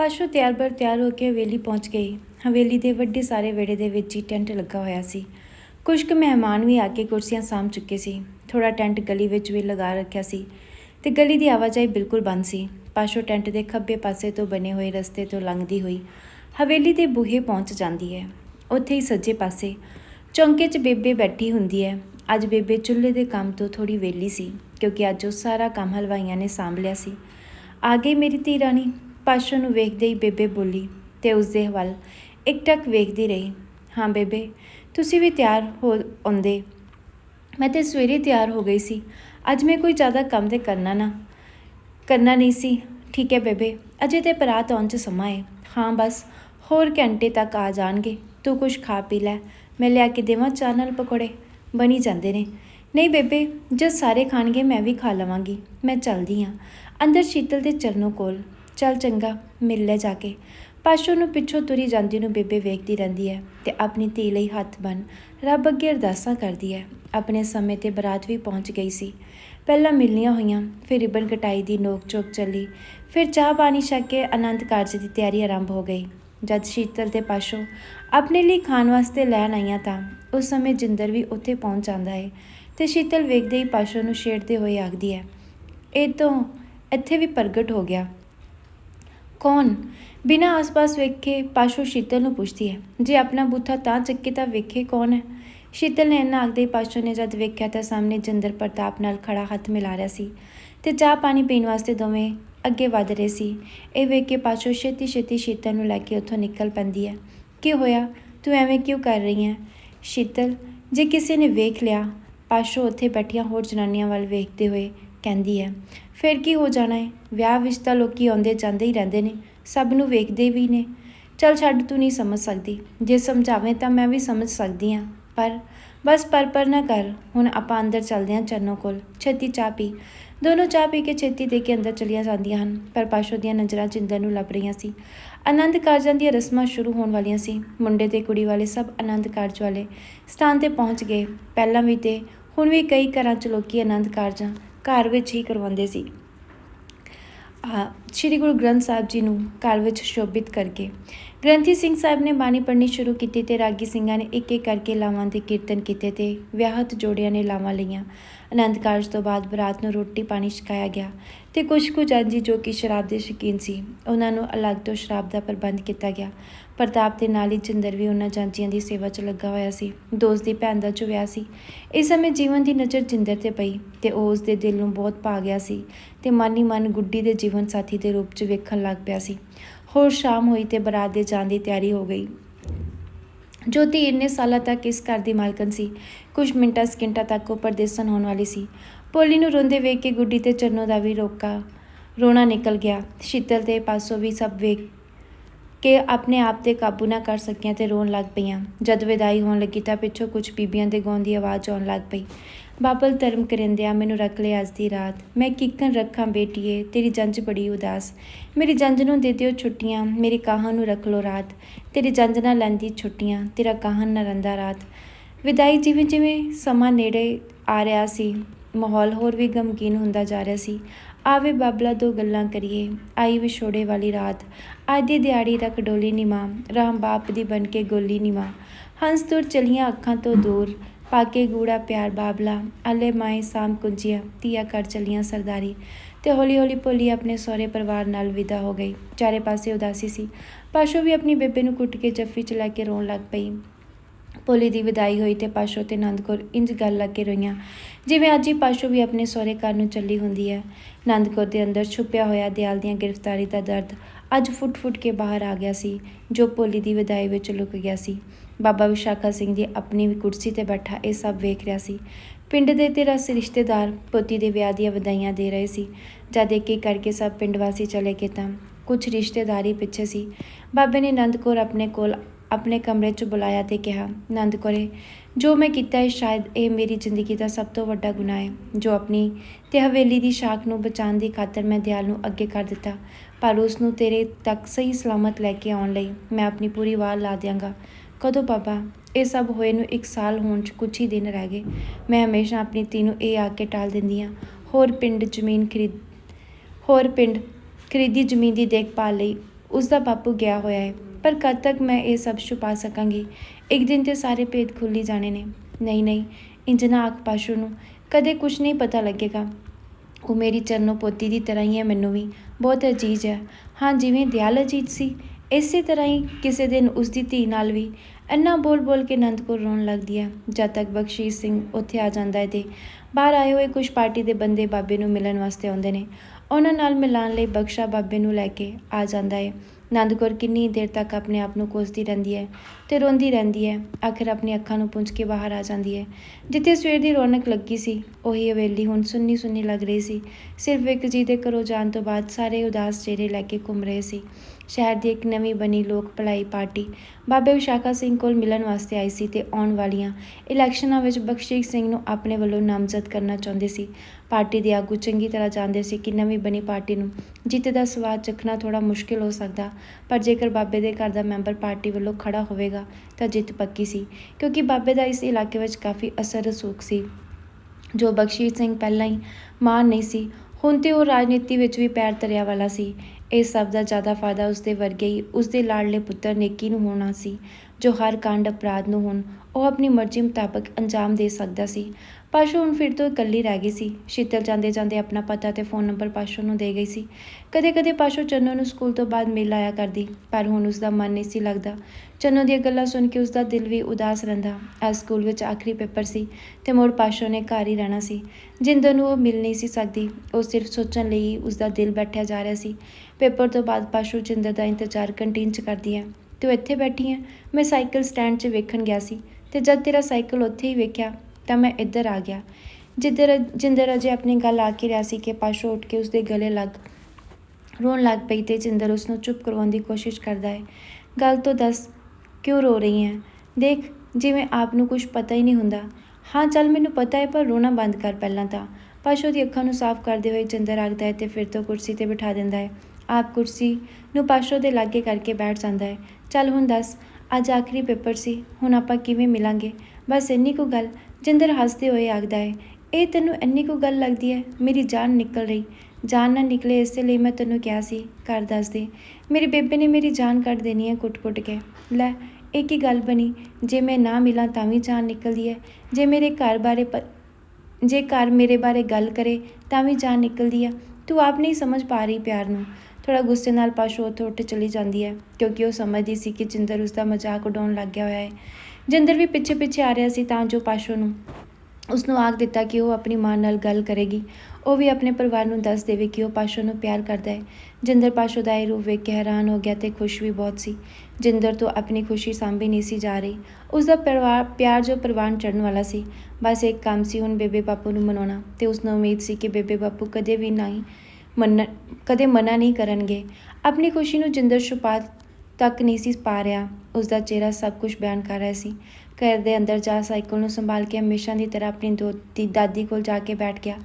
ਪਾਸ਼ੋ ਤਿਆਰ ਬਰ ਤਿਆਰ ਹੋ ਕੇ ਹਵੇਲੀ ਪਹੁੰਚ ਗਈ। ਹਵੇਲੀ ਦੇ ਵੱਡੇ ਸਾਰੇ ਵਿਹੜੇ ਦੇ ਵਿੱਚ ਹੀ ਟੈਂਟ ਲੱਗਾ ਹੋਇਆ ਸੀ। ਕੁਝ ਕੁ ਮਹਿਮਾਨ ਵੀ ਆ ਕੇ ਕੁਰਸੀਆਂ ਸਾਂਭ ਚੁੱਕੇ ਸੀ। ਥੋੜਾ ਟੈਂਟ ਗਲੀ ਵਿੱਚ ਵੀ ਲਗਾ ਰੱਖਿਆ ਸੀ ਤੇ ਗਲੀ ਦੀ ਆਵਾਜਾਈ ਬਿਲਕੁਲ ਬੰਦ ਸੀ। ਪਾਸ਼ੋ ਟੈਂਟ ਦੇ ਖੱਬੇ ਪਾਸੇ ਤੋਂ ਬਣੇ ਹੋਏ ਰਸਤੇ ਤੋਂ ਲੰਘਦੀ ਹੋਈ ਹਵੇਲੀ ਦੇ ਬੂਹੇ ਪਹੁੰਚ ਜਾਂਦੀ ਹੈ। ਉੱਥੇ ਹੀ ਸੱਜੇ ਪਾਸੇ ਚੌਂਕੇ 'ਚ ਬੇਬੇ ਬੈਠੀ ਹੁੰਦੀ ਹੈ। ਅੱਜ ਬੇਬੇ ਚੁੱਲ੍ਹੇ ਦੇ ਕੰਮ ਤੋਂ ਥੋੜੀ ਵੇਲੀ ਸੀ ਕਿਉਂਕਿ ਅੱਜ ਉਹ ਸਾਰਾ ਕੰਮ ਹਲਵਾਈਆਂ ਨੇ ਸਾਂਭ ਲਿਆ ਸੀ। ਆ ਗਈ ਮੇਰੀ ਧੀ ਰਾਣੀ। ਪਾਸ਼ੋ ਨੂੰ ਵੇਖਦੇ ਹੀ ਬੇਬੇ ਬੋਲੀ, ਤੇ ਉਸ ਦੇ ਵੱਲ ਇੱਕ ਟੱਕ ਵੇਖਦੀ ਰਹੀ, ਹਾਂ ਬੇਬੇ, ਤੁਸੀਂ ਵੀ ਤਿਆਰ ਹੋ ਆਉਂਦੇ। ਮੈਂ ਤੇ ਸਵੇਰੇ ਤਿਆਰ ਹੋ ਗਈ ਸੀ। ਅੱਜ ਮੈਂ ਕੋਈ ਜ਼ਿਆਦਾ ਕੰਮ ਤੇ ਕਰਨਾ ਨਾ, ਕਰਨਾ ਨਹੀਂ ਸੀ। ਠੀਕ ਹੈ ਬੇਬੇ, ਅਜੇ ਤੇ ਪਰਾਤ ਆਉਣ 'ਚ ਸਮਾਂ ਹੈ ਹਾਂ ਬਸ, ਹੋਰ ਘੰਟੇ ਤੱਕ ਆ ਜਾਣਗੇ। ਤੂੰ ਕੁਝ ਖਾ ਪੀ ਲੈ। ਮੈਂ ਲਿਆ ਕੇ ਦੇਵਾਂ ਚਾਹ ਨਾਲ ਪਕੌੜੇ। ਬਣੀ ਜਾਂਦੇ ਨੇ। ਨਹੀਂ ਬੇਬੇ, ਜਦ ਸਾਰੇ ਖਾਣਗੇ ਮੈਂ ਵੀ ਖਾ ਲਵਾਂਗੀ। ਮੈਂ ਚਲਦੀ ਹਾਂ। ਅੰਦਰ ਸ਼ੀਤਲ ਦੇ ਚਰਨੋਂ ਕੋਲ ਚੱਲ ਚੰਗਾ, ਮਿਲ ਲੈ ਜਾ ਕੇ। ਪਾਸ਼ੋ ਨੂੰ ਪਿੱਛੋਂ ਤੁਰੀ ਜਾਂਦੀ ਨੂੰ ਬੇਬੇ ਵੇਖਦੀ ਰਹਿੰਦੀ ਹੈ ਤੇ ਆਪਣੀ ਧੀ ਲਈ ਹੱਥ ਬੰਨ ਰੱਬ ਅੱਗੇ ਅਰਦਾਸਾਂ ਕਰਦੀ ਹੈ। ਆਪਣੇ ਸਮੇਂ ਤੇ ਬਰਾਤ ਵੀ ਪਹੁੰਚ ਗਈ ਸੀ। ਪਹਿਲਾਂ ਮਿਲਨੀਆਂ ਹੋਈਆਂ, ਫਿਰ ਰਿਬਨ ਕਟਾਈ ਦੀ ਨੋਕ ਚੋਕ ਚੱਲੀ, ਫਿਰ ਚਾਹ ਪਾਣੀ ਛਕ ਕੇ ਆਨੰਦ ਕਾਰਜ ਦੀ ਤਿਆਰੀ ਆਰੰਭ ਹੋ ਗਈ। ਜਦ ਸ਼ੀਤਲ ਤੇ ਪਾਸ਼ੋ ਆਪਣੇ ਲਈ ਖਾਣ ਵਾਸਤੇ ਲੈਣ ਆਈਆਂ ਤਾਂ ਉਸ ਸਮੇਂ ਜਿੰਦਰ ਵੀ ਉੱਥੇ ਪਹੁੰਚ ਜਾਂਦਾ ਹੈ ਤੇ ਸ਼ੀਤਲ ਵੇਖਦੇ ਹੀ ਪਾਸ਼ੋ ਨੂੰ ਛੇੜਦੇ ਹੋਏ ਆਖਦੀ ਹੈ, ਇਹ ਤੋਂ ਇੱਥੇ ਵੀ ਪ੍ਰਗਟ ਹੋ ਗਿਆ। ਕੌਣ? ਬਿਨਾਂ ਆਸ-ਪਾਸ ਵੇਖੇ ਪਾਸ਼ੋ ਸ਼ੀਤਲ ਨੂੰ ਪੁੱਛਦੀ ਹੈ, ਜੇ ਆਪਣਾ ਬੂਥਾ ਤਾਂ ਚੱਕੇ ਤਾਂ ਵੇਖੇ ਕੌਣ ਹੈ? ਸ਼ੀਤਲ ਨੇ ਇੰਨਾ ਆਖਦੇ ਹੀ ਪਾਸ਼ੋ ਨੇ ਜਦ ਵੇਖਿਆ ਤਾਂ ਸਾਹਮਣੇ ਜਿੰਦਰ ਪ੍ਰਤਾਪ ਨਾਲ ਖੜਾ ਹੱਥ ਮਿਲਾ ਰਿਹਾ ਸੀ ਤੇ ਚਾਹ ਪਾਣੀ ਪੀਣ ਵਾਸਤੇ ਦੋਵੇਂ ਅੱਗੇ ਵਧ ਰਹੇ ਸੀ। ਇਹ ਵੇਖ ਕੇ ਪਾਸ਼ੋ ਛੇਤੀ ਛੇਤੀ ਸ਼ੀਤਲ ਨੂੰ ਲੈ ਕੇ ਉੱਥੋਂ ਨਿਕਲ ਪੈਂਦੀ ਹੈ। ਕੀ ਹੋਇਆ? ਤੂੰ ਐਵੇਂ ਕਿਉਂ ਕਰ ਰਹੀ ਹੈ? ਸ਼ੀਤਲ, ਜੇ ਕਿਸੇ ਨੇ ਵੇਖ ਲਿਆ। ਪਾਸ਼ੋ ਉੱਥੇ ਬੈਠੀਆਂ ਹੋਰ ਜਨਾਨੀਆਂ ਵੱਲ ਵੇਖਦੇ ਹੋਏ ਕਹਿੰਦੀ ਹੈ। ਫਿਰ ਕੀ ਹੋ ਜਾਣਾ ਹੈ ਵਿਆਹ ਵਿੱਚ ਤਾਂ ਲੋਕੀ ਆਉਂਦੇ ਜਾਂਦੇ ਹੀ ਰਹਿੰਦੇ ਨੇ, ਸਭ ਨੂੰ ਵੇਖਦੇ ਵੀ ਨੇ। ਚਲ ਛੱਡ, ਤੂੰ ਨਹੀਂ ਸਮਝ ਸਕਦੀ। ਜੇ ਸਮਝਾਵੇਂ ਤਾਂ ਮੈਂ ਵੀ ਸਮਝ ਸਕਦੀ ਹਾਂ। ਪਰ, ਬਸ ਪਰ ਪਰ ਨਾ ਕਰ। ਹੁਣ ਆਪਾਂ ਅੰਦਰ ਚੱਲਦੇ ਹਾਂ ਚਰਨੋਂ ਕੋਲ। ਛੇਤੀ ਚਾਹ ਪੀ। ਦੋਨੋਂ ਚਾਹ ਪੀ ਕੇ ਛੇਤੀ ਦੇ ਕੇ ਅੰਦਰ ਚਲੀਆਂ ਜਾਂਦੀਆਂ ਹਨ, ਪਰ ਪਾਸ਼ੋ ਦੀਆਂ ਨਜ਼ਰਾਂ ਜਿੰਦਰ ਨੂੰ ਲੱਭ ਰਹੀਆਂ ਸੀ। ਆਨੰਦ ਕਾਰਜਾਂ ਦੀਆਂ ਰਸਮਾਂ ਸ਼ੁਰੂ ਹੋਣ ਵਾਲੀਆਂ ਸੀ। ਮੁੰਡੇ ਤੇ ਕੁੜੀ ਵਾਲੇ ਸਭ ਆਨੰਦ ਕਾਰਜ ਵਾਲੇ ਸਥਾਨ ਤੇ ਪਹੁੰਚ ਗਏ। ਪਹਿਲਾਂ ਵੀ ਤੇ ਹੁਣ ਵੀ ਕਈ ਘਰਾਂ 'ਚ ਲੋਕੀ ਆਨੰਦ ਕਾਰਜਾਂ ਘਰ ਵਿੱਚ ਹੀ ਕਰਵਾਉਂਦੇ ਸੀ। ਸ਼੍ਰੀ ਗੁਰੂ ਗ੍ਰੰਥ ਸਾਹਿਬ ਜੀ ਨੂੰ ਘਰ ਵਿੱਚ ਸ਼ੋਭਿਤ ਕਰਕੇ। ਗ੍ਰੰਥੀ ਸਿੰਘ ਸਾਹਿਬ ਨੇ ਬਾਣੀ ਪੜ੍ਹਨੀ ਸ਼ੁਰੂ ਕੀਤੀ ਤੇ ਰਾਗੀ ਸਿੰਘਾਂ ਨੇ ਇੱਕ ਇੱਕ ਕਰਕੇ ਲਾਵਾਂ ਦੇ ਕੀਰਤਨ ਕੀਤੇ ਤੇ ਵਿਆਹਤ ਜੋੜਿਆਂ ਨੇ ਲਾਵਾਂ ਲਈਆਂ। ਆਨੰਦ ਕਾਰਜ ਤੋਂ ਬਾਅਦ ਬਰਾਤ ਨੂੰ ਰੋਟੀ ਪਾਣੀ ਛਕਾਇਆ ਗਿਆ ਤੇ ਕੁਝ ਕੁ ਜਾਂਜੀ ਜੋ ਕਿ ਸ਼ਰਾਬ ਦੇ ਸ਼ੌਕੀਨ ਸੀ, ਉਹਨਾਂ ਨੂੰ ਅਲੱਗ ਤੋਂ ਸ਼ਰਾਬ ਦਾ ਪ੍ਰਬੰਧ ਕੀਤਾ ਗਿਆ। ਪ੍ਰਤਾਪ ਦੇ ਨਾਲ ਹੀ ਜਿੰਦਰ ਵੀ ਉਹਨਾਂ ਜਾਂਜੀਆਂ ਦੀ ਸੇਵਾ 'ਚ ਲੱਗਾ ਹੋਇਆ ਸੀ। ਦੋਸਤ ਦੀ ਭੈਣ ਦਾ ਜੋ ਵਿਆਹ ਸੀ, ਇਸ ਸਮੇਂ ਜੀਵਨ ਦੀ ਨਜ਼ਰ ਜਿੰਦਰ ਤੇ ਪਈ ਤੇ ਉਹ ਉਸ ਦੇ ਦਿਲ ਨੂੰ ਬਹੁਤ ਭਾ ਗਿਆ ਸੀ। ਤੇ ਮਨ ਹੀ ਮਨ ਗੁੱਡੀ ਦੇ ਜੀਵਨ ਸਾਥੀ ਦੇ ਰੂਪ 'ਚ ਵੇਖਣ ਲੱਗ ਪਿਆ ਸੀ। ਹੋਰ ਸ਼ਾਮ ਹੋਈ ਤੇ ਬਰਾਤ ਦੇ ਜਾਣ ਦੀ ਤਿਆਰੀ ਹੋ ਗਈ। ਜੋਤੀ ਇੰਨੇ ਸਾਲਾਂ ਤੱਕ ਇਸ ਘਰ ਦੀ ਮਾਲਕਨ ਸੀ। ਕੁਝ ਮਿੰਟਾਂ ਸਕਿੰਟਾਂ ਤੱਕ ਉਹ ਪਰਦੇਸਨ ਹੋਣ ਵਾਲੀ ਸੀ। ਪੋਲੀ ਨੂੰ ਰੋਂਦੇ ਵੇਖ ਕੇ ਗੁੱਡੀ ਤੇ ਚੰਨੋ ਦਾ ਵੀ ਰੋਕਾ, ਰੋਣਾ ਨਿਕਲ ਗਿਆ। ਸ਼ੀਤਲ ਦੇ ਪਾਸੋਂ ਵੀ ਸਭ ਵੇਖ ਕਿ ਆਪਣੇ ਆਪ ਤੇ ਕਾਬੂ ਨਾ ਕਰ ਸਕੀਆਂ ਤੇ ਰੋਣ ਲੱਗ ਪਈਆਂ। ਜਦ ਵਿਦਾਈ ਹੋਣ ਲੱਗੀ ਤਾਂ ਪਿੱਛੋਂ ਕੁਝ ਬੀਬੀਆਂ ਦੇ ਗਾਉਣ ਦੀ ਆਵਾਜ਼ ਆਉਣ ਲੱਗ ਪਈ। ਬਾਬਲ ਧਰਮ ਕਰਿੰਦਿਆ ਮੈਨੂੰ ਰੱਖ ਲੈ ਅੱਜ ਦੀ ਰਾਤ। ਮੈਂ ਕਿੱਕਣ ਰੱਖਾਂ ਬੇਟੀਏ, ਤੇਰੀ ਜੰਜ ਬੜੀ ਉਦਾਸ। ਮੇਰੀ ਜੰਜ ਨੂੰ ਦੇ ਦਿਓ ਛੁੱਟੀਆਂ, ਮੇਰੀ ਕਾਹਾਂ ਨੂੰ ਰੱਖ ਲੋ ਰਾਤ। ਤੇਰੀ ਜੰਜ ਨਾ ਲੈਂਦੀ ਛੁੱਟੀਆਂ, ਤੇਰਾ ਕਾਹਨ ਨਾ ਰੰਦਾ ਰਾਤ। ਵਿਦਾਈ ਜਿਵੇਂ ਜਿਵੇਂ ਸਮਾਂ ਨੇੜੇ ਆ ਰਿਹਾ ਸੀ, ਮਾਹੌਲ ਹੋਰ ਵੀ ਗਮਗੀਨ ਹੁੰਦਾ ਜਾ ਰਿਹਾ ਸੀ। ਆਵੇ ਬਾਬਲਾ ਦੋ ਗੱਲਾਂ ਕਰੀਏ, ਆਈ ਵਿਛੋੜੇ ਵਾਲੀ ਰਾਤ। ਅੱਜ ਦੀ ਦਿਹਾੜੀ ਰੱਖ ਡੋਲੀ ਨਿਮਾ ਰਾਮ ਬਾਪ ਦੀ ਬਣ ਕੇ ਗੋਲੀ ਨੀ ਹੰਸ ਤੁਰ ਚਲੀਆਂ ਅੱਖਾਂ ਤੋਂ ਦੂਰ ਪਾਕੇ ਗੂੜਾ ਪਿਆਰ ਬਾਬਲਾ ਅਲੇ ਮਾਏ ਸਾਮ ਕੁੰਜੀਆਂ ਤੀਆ ਕਰ ਚਲੀਆਂ ਸਰਦਾਰੀ ਤੇ ਹੌਲੀ ਹੌਲੀ ਭੋਲੀ ਆਪਣੇ ਸਹੁਰੇ ਪਰਿਵਾਰ ਨਾਲ ਵਿਦਾ ਹੋ ਗਈ ਚਾਰੇ ਪਾਸੇ ਉਦਾਸੀ ਸੀ ਪਾਸ਼ੋ ਵੀ ਆਪਣੀ ਬੇਬੇ ਨੂੰ ਕੁੱਟ ਕੇ ਜੱਫੀ ਚ ਲੈ ਕੇ ਰੋਣ ਲੱਗ ਪਈ ਭੋਲੀ ਦੀ ਵਿਦਾਈ ਹੋਈ ਤੇ ਪਾਸ਼ੋ ਤੇ ਆਨੰਦ ਕੌਰ ਇੰਜ ਗੱਲ ਲੱਗ ਕੇ ਰੋਈਆਂ ਜਿਵੇਂ ਅੱਜ ਹੀ ਪਾਸ਼ੋ ਵੀ ਆਪਣੇ ਸਹੁਰੇ ਘਰ ਨੂੰ ਚੱਲੀ ਹੁੰਦੀ ਹੈ ਆਨੰਦ ਕੌਰ ਦੇ ਅੰਦਰ ਛੁਪਿਆ ਹੋਇਆ ਦਿਆਲ ਦੀਆਂ ਗ੍ਰਿਫਤਾਰੀ ਦਾ ਦਰਦ ਅੱਜ ਫੁੱਟ-ਫੁੱਟ ਕੇ ਬਾਹਰ ਆ ਗਿਆ ਸੀ ਜੋ ਭੋਲੀ ਦੀ ਵਿਦਾਈ ਵਿੱਚ ਲੁਕ ਗਿਆ ਸੀ ਬਾਬਾ ਵਿਸ਼ਾਖਾ ਸਿੰਘ ਜੀ ਆਪਣੀ ਵੀ ਕੁਰਸੀ ਤੇ ਬੈਠਾ, ਇਹ ਸਭ ਵੇਖ ਰਿਹਾ ਸੀ। ਪਿੰਡ ਦੇ ਤੇ ਰਸ ਰਿਸ਼ਤੇਦਾਰ ਪੋਤੀ ਦੇ ਵਿਆਹ ਦੀਆਂ ਵਧਾਈਆਂ ਦੇ ਰਹੇ ਸੀ। ਜਦ ਇੱਕ ਇੱਕ ਕਰਕੇ ਸਭ ਪਿੰਡ ਵਾਸੀ ਚਲੇ ਗਏ ਤਾਂ ਕੁਝ ਰਿਸ਼ਤੇਦਾਰੀ ਪਿੱਛੇ ਸੀ। ਬਾਬੇ ਨੇ ਆਨੰਦ ਕੌਰ ਆਪਣੇ ਕੋਲ ਆਪਣੇ ਕਮਰੇ 'ਚ ਬੁਲਾਇਆ ਤੇ ਕਿਹਾ ਆਨੰਦ ਕੌਰੇ, ਜੋ ਮੈਂ ਕੀਤਾ ਹੈ, ਸ਼ਾਇਦ ਇਹ ਮੇਰੀ ਜ਼ਿੰਦਗੀ ਦਾ ਸਭ ਤੋਂ ਵੱਡਾ ਗੁਨਾਹ ਹੈ, ਜੋ ਆਪਣੀ ਤੇ ਹਵੇਲੀ ਦੀ ਸ਼ਾਖ ਨੂੰ ਬਚਾਉਣ ਦੀ ਖਾਤਰ ਮੈਂ ਦਿਆਲ ਨੂੰ ਅੱਗੇ ਕਰ ਦਿੱਤਾ। ਪਰ ਉਸ ਨੂੰ ਤੇਰੇ ਤੱਕ ਸਹੀ ਸਲਾਮਤ ਲੈ ਕੇ ਆਉਣ ਲਈ ਮੈਂ ਆਪਣੀ ਪੂਰੀ ਵਾਰ ਲਾ ਦਿਆਂਗਾ। ਕਦੋਂ ਬਾਬਾ? ਇਹ ਸਭ ਹੋਏ ਨੂੰ 1 ਸਾਲ ਹੋਣ 'ਚ ਕੁਝ ਹੀ ਦਿਨ ਰਹਿ ਗਏ। ਮੈਂ ਹਮੇਸ਼ਾ ਆਪਣੀ ਧੀ ਨੂੰ ਇਹ ਆ ਕੇ ਟਾਲ ਦਿੰਦੀ ਹਾਂ, ਹੋਰ ਪਿੰਡ ਜ਼ਮੀਨ ਖਰੀਦ, ਹੋਰ ਪਿੰਡ ਖਰੀਦੀ ਜ਼ਮੀਨ ਦੀ ਦੇਖਭਾਲ ਲਈ ਉਸ ਦਾ ਬਾਪੂ ਗਿਆ ਹੋਇਆ ਹੈ, ਪਰ ਕਦ ਤੱਕ ਮੈਂ ਇਹ ਸਭ ਛੁਪਾ ਸਕਾਂਗੀ? ਇੱਕ ਦਿਨ ਤੇ ਸਾਰੇ ਭੇਦ ਖੁੱਲੀ ਜਾਣੇ ਨੇ। ਨਹੀਂ ਨਹੀਂ, ਇੰਜਨਾ ਆਖ ਪਾਸ਼ੂ ਨੂੰ, ਕਦੇ ਕੁਝ ਨਹੀਂ ਪਤਾ ਲੱਗੇਗਾ। ਉਹ ਮੇਰੀ ਚਰਨੋ ਪੋਤੀ ਦੀ ਤਰ੍ਹਾਂ ਹੀ ਹੈ ਮੈਨੂੰ ਵੀ, ਬਹੁਤ ਅਜੀਜ਼ ਹੈ। ਹਾਂ, ਜਿਵੇਂ ਦਿਆਲ ਅਜੀਜ਼ ਸੀ ਇਸੇ ਤਰ੍ਹਾਂ ਹੀ ਕਿਸੇ ਦਿਨ ਉਸ ਦੀ ਧੀ ਨਾਲ ਵੀ ਇੰਨਾ ਬੋਲ ਬੋਲ ਕੇ ਆਨੰਦ ਕੌਰ ਰੋਣ ਲੱਗਦੀ ਹੈ, ਜਦ ਤੱਕ ਬਖਸ਼ੀਸ਼ ਸਿੰਘ ਉੱਥੇ ਆ ਜਾਂਦਾ ਹੈ ਤੇ ਬਾਹਰ ਆਏ ਹੋਏ ਕੁਝ ਪਾਰਟੀ ਦੇ ਬੰਦੇ ਬਾਬੇ ਨੂੰ ਮਿਲਣ ਵਾਸਤੇ ਆਉਂਦੇ ਨੇ। ਉਹਨਾਂ ਨਾਲ ਮਿਲਾਉਣ ਲਈ ਬਖਸ਼ਾ ਬਾਬੇ ਨੂੰ ਲੈ ਕੇ ਆ ਜਾਂਦਾ ਹੈ। ਆਨੰਦ ਕੌਰ ਕਿੰਨੀ ਦੇਰ ਤੱਕ ਆਪਣੇ ਆਪ ਨੂੰ ਕੋਸਦੀ ਰਹਿੰਦੀ ਹੈ ਤੇ ਰੋਂਦੀ ਰਹਿੰਦੀ ਹੈ, ਆਖਿਰ ਆਪਣੀ ਅੱਖਾਂ ਨੂੰ ਪੁੰਝ ਕੇ ਬਾਹਰ ਆ ਜਾਂਦੀ ਹੈ। ਜਿੱਥੇ ਸਵੇਰ ਦੀ ਰੌਣਕ ਲੱਗੀ ਸੀ, ਉਹੀ ਹਵੇਲੀ ਹੁਣ ਸੁੰਨੀ ਸੁੰਨੀ ਲੱਗ ਰਹੀ ਸੀ। ਸਿਰਫ ਇੱਕ ਜੀ ਦੇ ਘਰੋਂ ਜਾਣ ਤੋਂ ਬਾਅਦ ਸਾਰੇ ਉਦਾਸ ਚਿਹਰੇ ਲੈ ਕੇ ਘੁੰਮ ਰਹੇ ਸੀ। ਸ਼ਹਿਰ ਦੀ ਇੱਕ ਨਵੀਂ ਬਣੀ ਲੋਕ ਭਲਾਈ ਪਾਰਟੀ, ਬਾਬੇ ਵਿਸ਼ਾਖਾ ਸਿੰਘ ਕੋਲ ਮਿਲਣ ਵਾਸਤੇ ਆਈ ਸੀ ਤੇ ਆਉਣ ਵਾਲੀਆਂ ਇਲੈਕਸ਼ਨਾਂ ਵਿੱਚ ਬਖਸ਼ੀਸ਼ ਸਿੰਘ ਨੂੰ ਆਪਣੇ ਵੱਲੋਂ ਨਾਮਜ਼ਦ ਕਰਨਾ ਚਾਹੁੰਦੇ ਸੀ। ਪਾਰਟੀ ਦੇ ਆਗੂ ਚੰਗੀ ਤਰ੍ਹਾਂ ਜਾਣਦੇ ਸੀ ਕਿ ਨਵੀਂ ਬਣੀ ਪਾਰਟੀ ਨੂੰ ਜਿੱਤ ਦਾ ਸਵਾਦ ਚੱਖਣਾ ਥੋੜਾ ਮੁਸ਼ਕਿਲ ਹੋ ਸਕਦਾ। ਪਰ ਜੇਕਰ ਬਾਬੇ ਦੇ ਘਰ ਦਾ ਮੈਂਬਰ ਪਾਰਟੀ ਵੱਲੋਂ ਖੜਾ ਹੋਵੇਗਾ, ਤਾਂ ਜਿੱਤ ਪੱਕੀ ਸੀ, ਕਿਉਂਕਿ ਬਾਬੇ ਦਾ ਇਸ ਇਲਾਕੇ ਵਿੱਚ ਕਾਫੀ ਅਸਰ ਰਸੂਖ ਸੀ। ਜੋ ਬਖਸ਼ੀਸ਼ ਸਿੰਘ ਪਹਿਲਾਂ ਹੀ ਮਾਨ ਨਹੀਂ ਸੀ, ਹੁਣ ਤੇ ਉਹ ਰਾਜਨੀਤੀ ਵਿੱਚ ਵੀ ਪੈਰ ਧਰਿਆ ਵਾਲਾ ਸੀ। ਇਹ ਸਭ ਦਾ ਜ਼ਿਆਦਾ ਫਾਇਦਾ ਉਸਦੇ ਵਰਗੇ ਹੀ ਉਸਦੇ ਲਾਡਲੇ ਪੁੱਤਰ ਨੇਕੀ ਨੂੰ ਹੋਣਾ ਸੀ। ਜੋ ਹਰ ਕਾਂਡ ਅਪਰਾਧ ਨੂੰ ਹੁਣ ਉਹ ਆਪਣੀ ਮਰਜ਼ੀ ਮੁਤਾਬਕ ਅੰਜਾਮ ਦੇ ਸਕਦਾ ਸੀ। ਪਾਸ਼ੋ ਹੁਣ ਫਿਰ ਤੋਂ ਇਕੱਲੀ ਰਹਿ ਗਈ ਸੀ। ਸ਼ੀਤਲ ਜਾਂਦੇ ਜਾਂਦੇ ਆਪਣਾ ਪਤਾ ਤੇ ਫੋਨ ਨੰਬਰ ਪਾਸ਼ੋ ਨੂੰ ਦੇ ਗਈ ਸੀ। ਕਦੇ ਕਦੇ ਪਾਸ਼ੋ ਚੰਨੋ ਨੂੰ ਸਕੂਲ ਤੋਂ ਬਾਅਦ ਮਿਲ ਆਇਆ ਕਰਦੀ, ਪਰ ਹੁਣ ਉਸਦਾ ਮਨ ਨਹੀਂ ਸੀ ਲੱਗਦਾ। ਚੰਨੋ ਦੀਆਂ ਗੱਲਾਂ ਸੁਣ ਕੇ ਉਸਦਾ ਦਿਲ ਵੀ ਉਦਾਸ ਰਹਿੰਦਾ। ਅੱਜ ਸਕੂਲ ਵਿੱਚ ਆਖਰੀ ਪੇਪਰ ਸੀ ਤੇ ਮੋੜ ਪਾਸ਼ੋ ਨੇ ਘਰ ਹੀ ਰਹਿਣਾ ਸੀ। ਜਿੰਦਰ ਨੂੰ ਉਹ ਮਿਲ ਨਹੀਂ ਸੀ ਸਕਦੀ। ਉਹ ਸਿਰਫ ਸੋਚਣ ਲਈ ਹੀ ਉਸਦਾ ਦਿਲ ਬੈਠਿਆ ਜਾ ਰਿਹਾ ਸੀ। ਪੇਪਰ ਤੋਂ ਬਾਅਦ ਪਾਸ਼ੋ ਜਿੰਦਰ ਦਾ ਇੰਤਜ਼ਾਰ ਕੰਟੀਨ 'ਚ ਕਰਦੀ ਹੈ। ਤੂੰ ਇੱਥੇ ਬੈਠੀ ਹੈ ਮੈਂ ਸਾਈਕਲ ਸਟੈਂਡ 'ਚ ਵੇਖਣ ਗਿਆ ਸੀ ਤੇ ਜਦ ਤੇਰਾ ਸਾਈਕਲ ਉੱਥੇ ਹੀ ਵੇਖਿਆ, ਤਾਂ ਮੈਂ ਇੱਧਰ ਆ ਗਿਆ। ਜਿੱਧਰ ਜਿੰਦਰ ਅਜੇ ਆਪਣੀ ਗੱਲ ਆ ਕੇ ਰਿਹਾ ਸੀ ਕਿ ਪਾਸ਼ੋ ਉੱਠ ਕੇ ਉਸਦੇ ਗਲੇ ਲੱਗ, ਰੋਣ ਲੱਗ ਪਈ ਤੇ ਜਿੰਦਰ ਉਸ ਨੂੰ ਚੁੱਪ ਕਰਵਾਉਣ ਦੀ ਕੋਸ਼ਿਸ਼ ਕਰਦਾ ਹੈ। ਗੱਲ ਤੋਂ ਦੱਸ, ਕਿਉਂ ਰੋ ਰਹੀ ਹੈ ਦੇਖ, ਜਿਵੇਂ ਆਪ ਨੂੰ ਕੁਝ ਪਤਾ ਹੀ ਨਹੀਂ ਹੁੰਦਾ। ਹਾਂ, ਚੱਲ ਮੈਨੂੰ ਪਤਾ ਹੈ, ਪਰ ਰੋਣਾ ਬੰਦ ਕਰ ਪਹਿਲਾਂ ਤਾਂ। ਪਾਸ਼ੋ ਦੀ ਅੱਖਾਂ ਨੂੰ ਸਾਫ਼ ਕਰਦੇ ਹੋਏ ਜਿੰਦਰ ਆਖਦਾ ਹੈ ਤੇ ਫਿਰ ਤੋਂ ਕੁਰਸੀ ਤੇ ਬਿਠਾ ਦਿੰਦਾ ਹੈ। ਆਪ ਕੁਰਸੀ ਨੂੰ ਪਾਸ਼ੋ ਦੇ ਲਾਗੇ ਕਰਕੇ ਬੈਠ ਜਾਂਦਾ ਹੈ। ਚੱਲ ਹੁਣ ਦੱਸ, ਅੱਜ ਆਖਰੀ ਪੇਪਰ ਸੀ, ਹੁਣ ਆਪਾਂ ਕਿਵੇਂ ਮਿਲਾਂਗੇ? ਬਸ ਇੰਨੀ ਕੁ ਗੱਲ, ਜਿੰਦਰ ਹੱਸਦੇ ਹੋਏ ਆਖਦਾ ਹੈ, ਇਹ ਤੈਨੂੰ ਇੰਨੀ ਕੁ ਗੱਲ ਲੱਗਦੀ ਹੈ, ਮੇਰੀ ਜਾਨ ਨਿਕਲ ਰਹੀ। ਜਾਨ ਨਾ ਨਿਕਲੇ ਇਸੇ ਲਈ ਮੈਂ ਤੈਨੂੰ ਕਿਹਾ ਸੀ, ਘਰ ਦੱਸ ਦੇ। ਮੇਰੀ ਬੇਬੇ ਨੇ ਮੇਰੀ ਜਾਨ ਕੱਢ ਦੇਣੀ ਹੈ ਕੁੱਟ-ਕੁੱਟ ਕੇ। ਲੈ, ਇਹ ਕੀ ਗੱਲ ਬਣੀ? ਜੇ ਮੈਂ ਨਾ ਮਿਲਾਂ ਤਾਂ ਵੀ ਜਾਨ ਨਿਕਲਦੀ ਹੈ। ਜੇ ਮੇਰੇ ਘਰ ਬਾਰੇ ਪ- ਜੇ ਘਰ ਮੇਰੇ ਬਾਰੇ ਗੱਲ ਕਰੇ ਤਾਂ ਵੀ ਜਾਨ ਨਿਕਲਦੀ ਆ ਤੂੰ ਆਪ ਨਹੀਂ ਸਮਝ ਪਾ ਰਹੀ ਪਿਆਰ ਨੂੰ। ਥੋੜਾ ਗੁੱਸੇ ਨਾਲ ਪਾਸ਼ੋ ਉੱਥੋਂ ਉੱਠ ਚਲੀ ਜਾਂਦੀ ਹੈ, ਕਿਉਂਕਿ ਉਹ ਸਮਝਦੀ ਸੀ ਕਿ ਜਿੰਦਰ ਉਸ ਦਾ ਮਜ਼ਾਕ ਉਡਾਉਣ ਲੱਗ ਗਿਆ ਹੋਇਆ ਹੈ। ਜਿੰਦਰ ਵੀ ਪਿੱਛੇ ਪਿੱਛੇ ਆ ਰਿਹਾ ਸੀ ਤਾਂ ਜੋ ਪਾਸ਼ੋ ਨੂੰ ਉਸ ਨੂੰ ਆਖ ਦਿੱਤਾ ਕਿ ਉਹ ਆਪਣੀ ਮਾਂ ਨਾਲ ਗੱਲ ਕਰੇਗੀ। ਉਹ ਵੀ ਆਪਣੇ ਪਰਿਵਾਰ ਨੂੰ ਦੱਸ ਦੇਵੇ ਕਿ ਉਹ ਪਾਸ਼ੋ ਨੂੰ ਪਿਆਰ ਕਰਦਾ ਹੈ। ਜਿੰਦਰ ਪਾਸ਼ੋ ਦਾ ਇਹ ਰੂਪ ਵੇਖ ਕੇ ਹੈਰਾਨ ਹੋ ਗਿਆ ਤੇ ਖੁਸ਼ ਵੀ ਬਹੁਤ ਸੀ। ਜਿੰਦਰ ਤੋਂ ਆਪਣੀ ਖੁਸ਼ੀ ਸਾਂਭੀ ਨਹੀਂ ਸੀ ਜਾ ਰਹੀ। ਉਸ ਦਾ ਪਰਿਵਾਰ, ਪਿਆਰ ਜੋ ਪ੍ਰਵਾਨ ਚੜਨ ਵਾਲਾ ਸੀ। ਬਸ ਇੱਕ ਕੰਮ ਸੀ ਹੁਣ ਬੇਬੇ ਬਾਪੂ ਨੂੰ ਮਨਾਉਣਾ ਤੇ ਉਸ ਨੂੰ ਉਮੀਦ ਸੀ ਕਿ ਬੇਬੇ ਬਾਪੂ ਕਦੇ ਵੀ ਨਹੀਂ ਮੰਨ, ਕਦੇ ਮਨਾ ਨਹੀਂ ਕਰਨਗੇ। ਆਪਣੀ ਖੁਸ਼ੀ ਨੂੰ ਜਿੰਦਰ ਛੁਪਾ ਤੱਕ ਨਹੀਂ ਸੀ ਪਾ ਰਿਹਾ। ਉਸ ਦਾ ਚਿਹਰਾ ਸਭ ਕੁਝ ਬਿਆਨ ਕਰ ਰਿਹਾ ਸੀ। ਘਰ ਦੇ ਅੰਦਰ ਜਾ ਸਾਈਕਲ ਨੂੰ ਸੰਭਾਲ ਕੇ ਹਮੇਸ਼ਾ ਦੀ ਤਰ੍ਹਾਂ ਆਪਣੀ ਦੋਤੀ ਦਾਦੀ ਕੋਲ ਜਾ ਕੇ ਬੈਠ ਗਿਆ।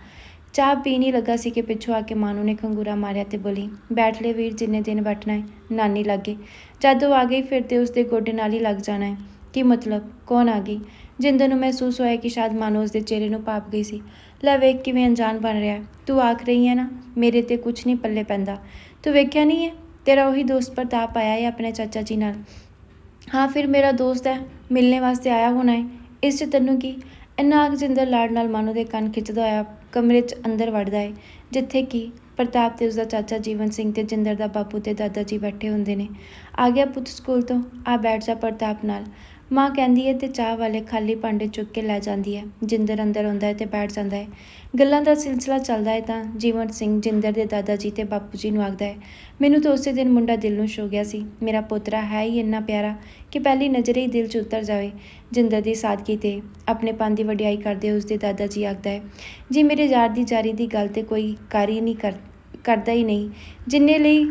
ਚਾਹ ਪੀਣ ਹੀ ਲੱਗਾ ਸੀ ਕਿ ਪਿੱਛੋਂ ਆ ਕੇ ਮਾਨੂ ਨੇ ਖੰਗੂਰਾ ਮਾਰਿਆ ਤੇ ਬੋਲੀ, ਬੈਠ ਲੈ ਵੀਰ, ਜਿੰਨੇ ਦਿਨ ਬੈਠਣਾ ਹੈ, ਨਾਨੀ ਲੱਗੇ। ਜਦ ਉਹ ਆ ਗਈ ਫਿਰ ਤੇ ਉਸਦੇ ਗੋਡੇ ਨਾਲ ਹੀ ਲੱਗ ਜਾਣਾ ਹੈ। ਕੀ ਮਤਲਬ? ਕੌਣ ਆ ਗਈ? ਜਿੰਦਰ ਨੂੰ ਮਹਿਸੂਸ ਹੋਇਆ ਕਿ ਸ਼ਾਇਦ ਮਾਨੂ ਉਸਦੇ ਚਿਹਰੇ ਨੂੰ ਭਾਪ ਗਈ ਸੀ। ਲੈ ਵੇਖ ਕਿਵੇਂ ਅਣਜਾਣ ਬਣ ਰਿਹਾ ਤੂੰ ਆਖ ਰਹੀ ਹੈ ਨਾ, ਮੇਰੇ ਤੇ ਕੁਝ ਨਹੀਂ ਪੱਲੇ ਪੈਂਦਾ। ਤੂੰ ਵੇਖਿਆ ਨਹੀਂ ਹੈ? ਤੇਰਾ ਉਹੀ ਦੋਸਤ ਪ੍ਰਤਾਪ ਆਇਆ ਹੈ ਆਪਣੇ ਚਾਚਾ ਜੀ ਨਾਲ। ਹਾਂ, ਫਿਰ ਮੇਰਾ ਦੋਸਤ ਹੈ, ਮਿਲਣੇ ਵਾਸਤੇ ਆਇਆ ਹੋਣਾ ਹੈ। ਇਸ 'ਚ ਤੈਨੂੰ ਕੀ? ਇੰਨਾ ਆਖ ਜਿੰਦਰ ਲਾੜ ਨਾਲ ਮਾਨੋ ਦੇ ਕੰਨ ਖਿੱਚਦਾ ਹੋਇਆ ਕਮਰੇ 'ਚ ਅੰਦਰ ਵੜਦਾ ਹੈ, ਜਿੱਥੇ ਕਿ ਪ੍ਰਤਾਪ ਤੇ ਉਸਦਾ ਚਾਚਾ ਜੀਵਨ ਸਿੰਘ ਤੇ ਜਿੰਦਰ ਦਾ ਬਾਪੂ ਤੇ ਦਾਦਾ ਜੀ ਬੈਠੇ ਹੁੰਦੇ ਨੇ। ਆ ਗਿਆ ਪੁੱਤ ਸਕੂਲ ਤੋਂ, ਆ ਬੈਠ ਜਾ ਪ੍ਰਤਾਪ ਨਾਲ। ਮਾਂ ਕਹਿੰਦੀ ਹੈ ਤੇ ਚਾਹ ਵਾਲੇ ਖਾਲੀ ਭਾਂਡੇ ਚੁੱਕ ਕੇ ਲੈ ਜਾਂਦੀ ਹੈ। ਜਿੰਦਰ ਅੰਦਰ ਆਉਂਦਾ ਹੈ ਤੇ ਬੈਠ ਜਾਂਦਾ ਹੈ। ਗੱਲਾਂ ਦਾ ਸਿਲਸਿਲਾ ਚੱਲਦਾ ਹੈ ਤਾਂ ਜੀਵਨ ਸਿੰਘ ਜਿੰਦਰ ਦੇ ਦਾਦਾ ਜੀ ਤੇ ਬਾਪੂ ਜੀ ਨੂੰ ਆਖਦਾ ਹੈ, ਮੈਨੂੰ ਤਾਂ ਉਸੇ ਦਿਨ ਮੁੰਡਾ ਦਿਲ ਨੂੰ ਛੋ ਗਿਆ ਸੀ। ਮੇਰਾ ਪੋਤਰਾ ਹੈ ਹੀ ਇੰਨਾ ਪਿਆਰਾ ਕਿ ਪਹਿਲੀ ਨਜ਼ਰੇ ਹੀ ਦਿਲ 'ਚ ਉਤਰ ਜਾਵੇ। ਜਿੰਦਰ ਦੀ ਸਾਦਗੀ ਤੇ ਆਪਣੇ ਪਨ ਦੀ ਵਡਿਆਈ ਕਰਦੇ ਉਸਦੇ ਦਾਦਾ ਜੀ ਆਖਦਾ ਹੈ, ਜੀ ਮੇਰੇ ਯਾਰ ਦੀ ਜਾਰੀ ਦੀ ਗੱਲ ਤੇ ਕੋਈ ਕਾਰੀ ਨਹੀਂ ਕਰ, ਕਰਦਾ ਹੀ ਨਹੀਂ। ਜਿੰਨੇ ਲਈ,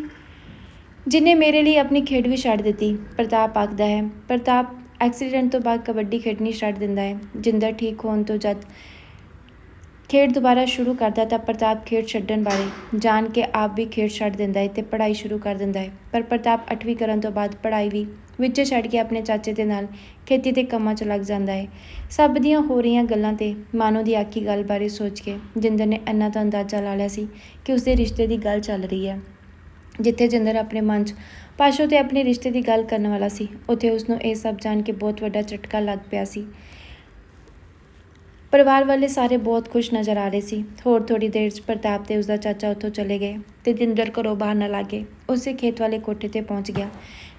ਜਿਨੇ ਮੇਰੇ ਲਈ ਆਪਣੀ ਖੇਡ ਵੀ ਛੱਡ ਦਿੱਤੀ। ਪ੍ਰਤਾਪ ਆਖਦਾ ਹੈ, ਪ੍ਰਤਾਪ ਐਕਸੀਡੈਂਟ ਤੋਂ ਬਾਅਦ ਕਬੱਡੀ ਖੇਡਣੀ ਛੱਡ ਦਿੰਦਾ ਹੈ। ਜਿੰਦਰ ਠੀਕ ਹੋਣ ਤੋਂ ਜਦ ਖੇਡ ਦੁਬਾਰਾ ਸ਼ੁਰੂ ਕਰਦਾ ਤਾਂ ਪ੍ਰਤਾਪ ਖੇਡ ਛੱਡਣ ਬਾਰੇ ਜਾਣ ਕੇ ਆਪ ਵੀ ਖੇਡ ਛੱਡ ਦਿੰਦਾ ਹੈ ਤੇ ਪੜ੍ਹਾਈ ਸ਼ੁਰੂ ਕਰ ਦਿੰਦਾ ਹੈ। ਪਰ ਪ੍ਰਤਾਪ 8ਵੀਂ ਕਰਨ ਤੋਂ ਬਾਅਦ ਪੜ੍ਹਾਈ ਵੀ ਵਿੱਚ ਛੱਡ ਕੇ ਆਪਣੇ ਚਾਚੇ ਦੇ ਨਾਲ ਖੇਤੀ ਦੇ ਕੰਮਾਂ 'ਚ ਲੱਗ ਜਾਂਦਾ ਹੈ। ਸਭ ਦੀਆਂ ਹੋ ਰਹੀਆਂ ਗੱਲਾਂ ਤੇ ਮਾਨੋ ਦੀ ਆਖੀ ਗੱਲ ਬਾਰੇ ਸੋਚ ਕੇ ਜਿੰਦਰ ਨੇ ਇੰਨਾ ਤਾਂ ਅੰਦਾਜ਼ਾ ਲਾ ਲਿਆ ਸੀ ਕਿ ਉਸਦੇ ਰਿਸ਼ਤੇ ਦੀ ਗੱਲ ਚੱਲ ਰਹੀ ਹੈ, ਜਿੱਥੇ ਜਿੰਦਰ ਆਪਣੇ ਮਨ 'ਚ ਪਾਸ਼ੋ ਤੇ ਆਪਣੇ ਰਿਸ਼ਤੇ ਦੀ ਗੱਲ ਕਰਨ ਵਾਲਾ ਸੀ। ਉੱਥੇ ਉਸ ਨੂੰ ਇਹ ਸਭ ਜਾਣ ਕੇ ਬਹੁਤ ਵੱਡਾ ਝਟਕਾ ਲੱਗ ਪਿਆ ਸੀ। ਪਰਿਵਾਰ ਵਾਲੇ ਸਾਰੇ ਬਹੁਤ ਖੁਸ਼ ਨਜ਼ਰ ਆ ਰਹੇ ਸੀ। ਹੋਰ ਥੋੜੀ ਦੇਰ 'ਚ ਪ੍ਰਤਾਪ ਤੇ ਉਸਦਾ ਚਾਚਾ ਉੱਥੋਂ ਚਲੇ ਗਏ ਤੇ ਜਿੰਦਰ ਘਰੋਂ ਬਾਹਰ ਨਾ ਲਾਗੇ। ਉਸੇ ਖੇਤ ਵਾਲੇ ਕੋਠੇ ਤੇ ਪਹੁੰਚ ਗਿਆ,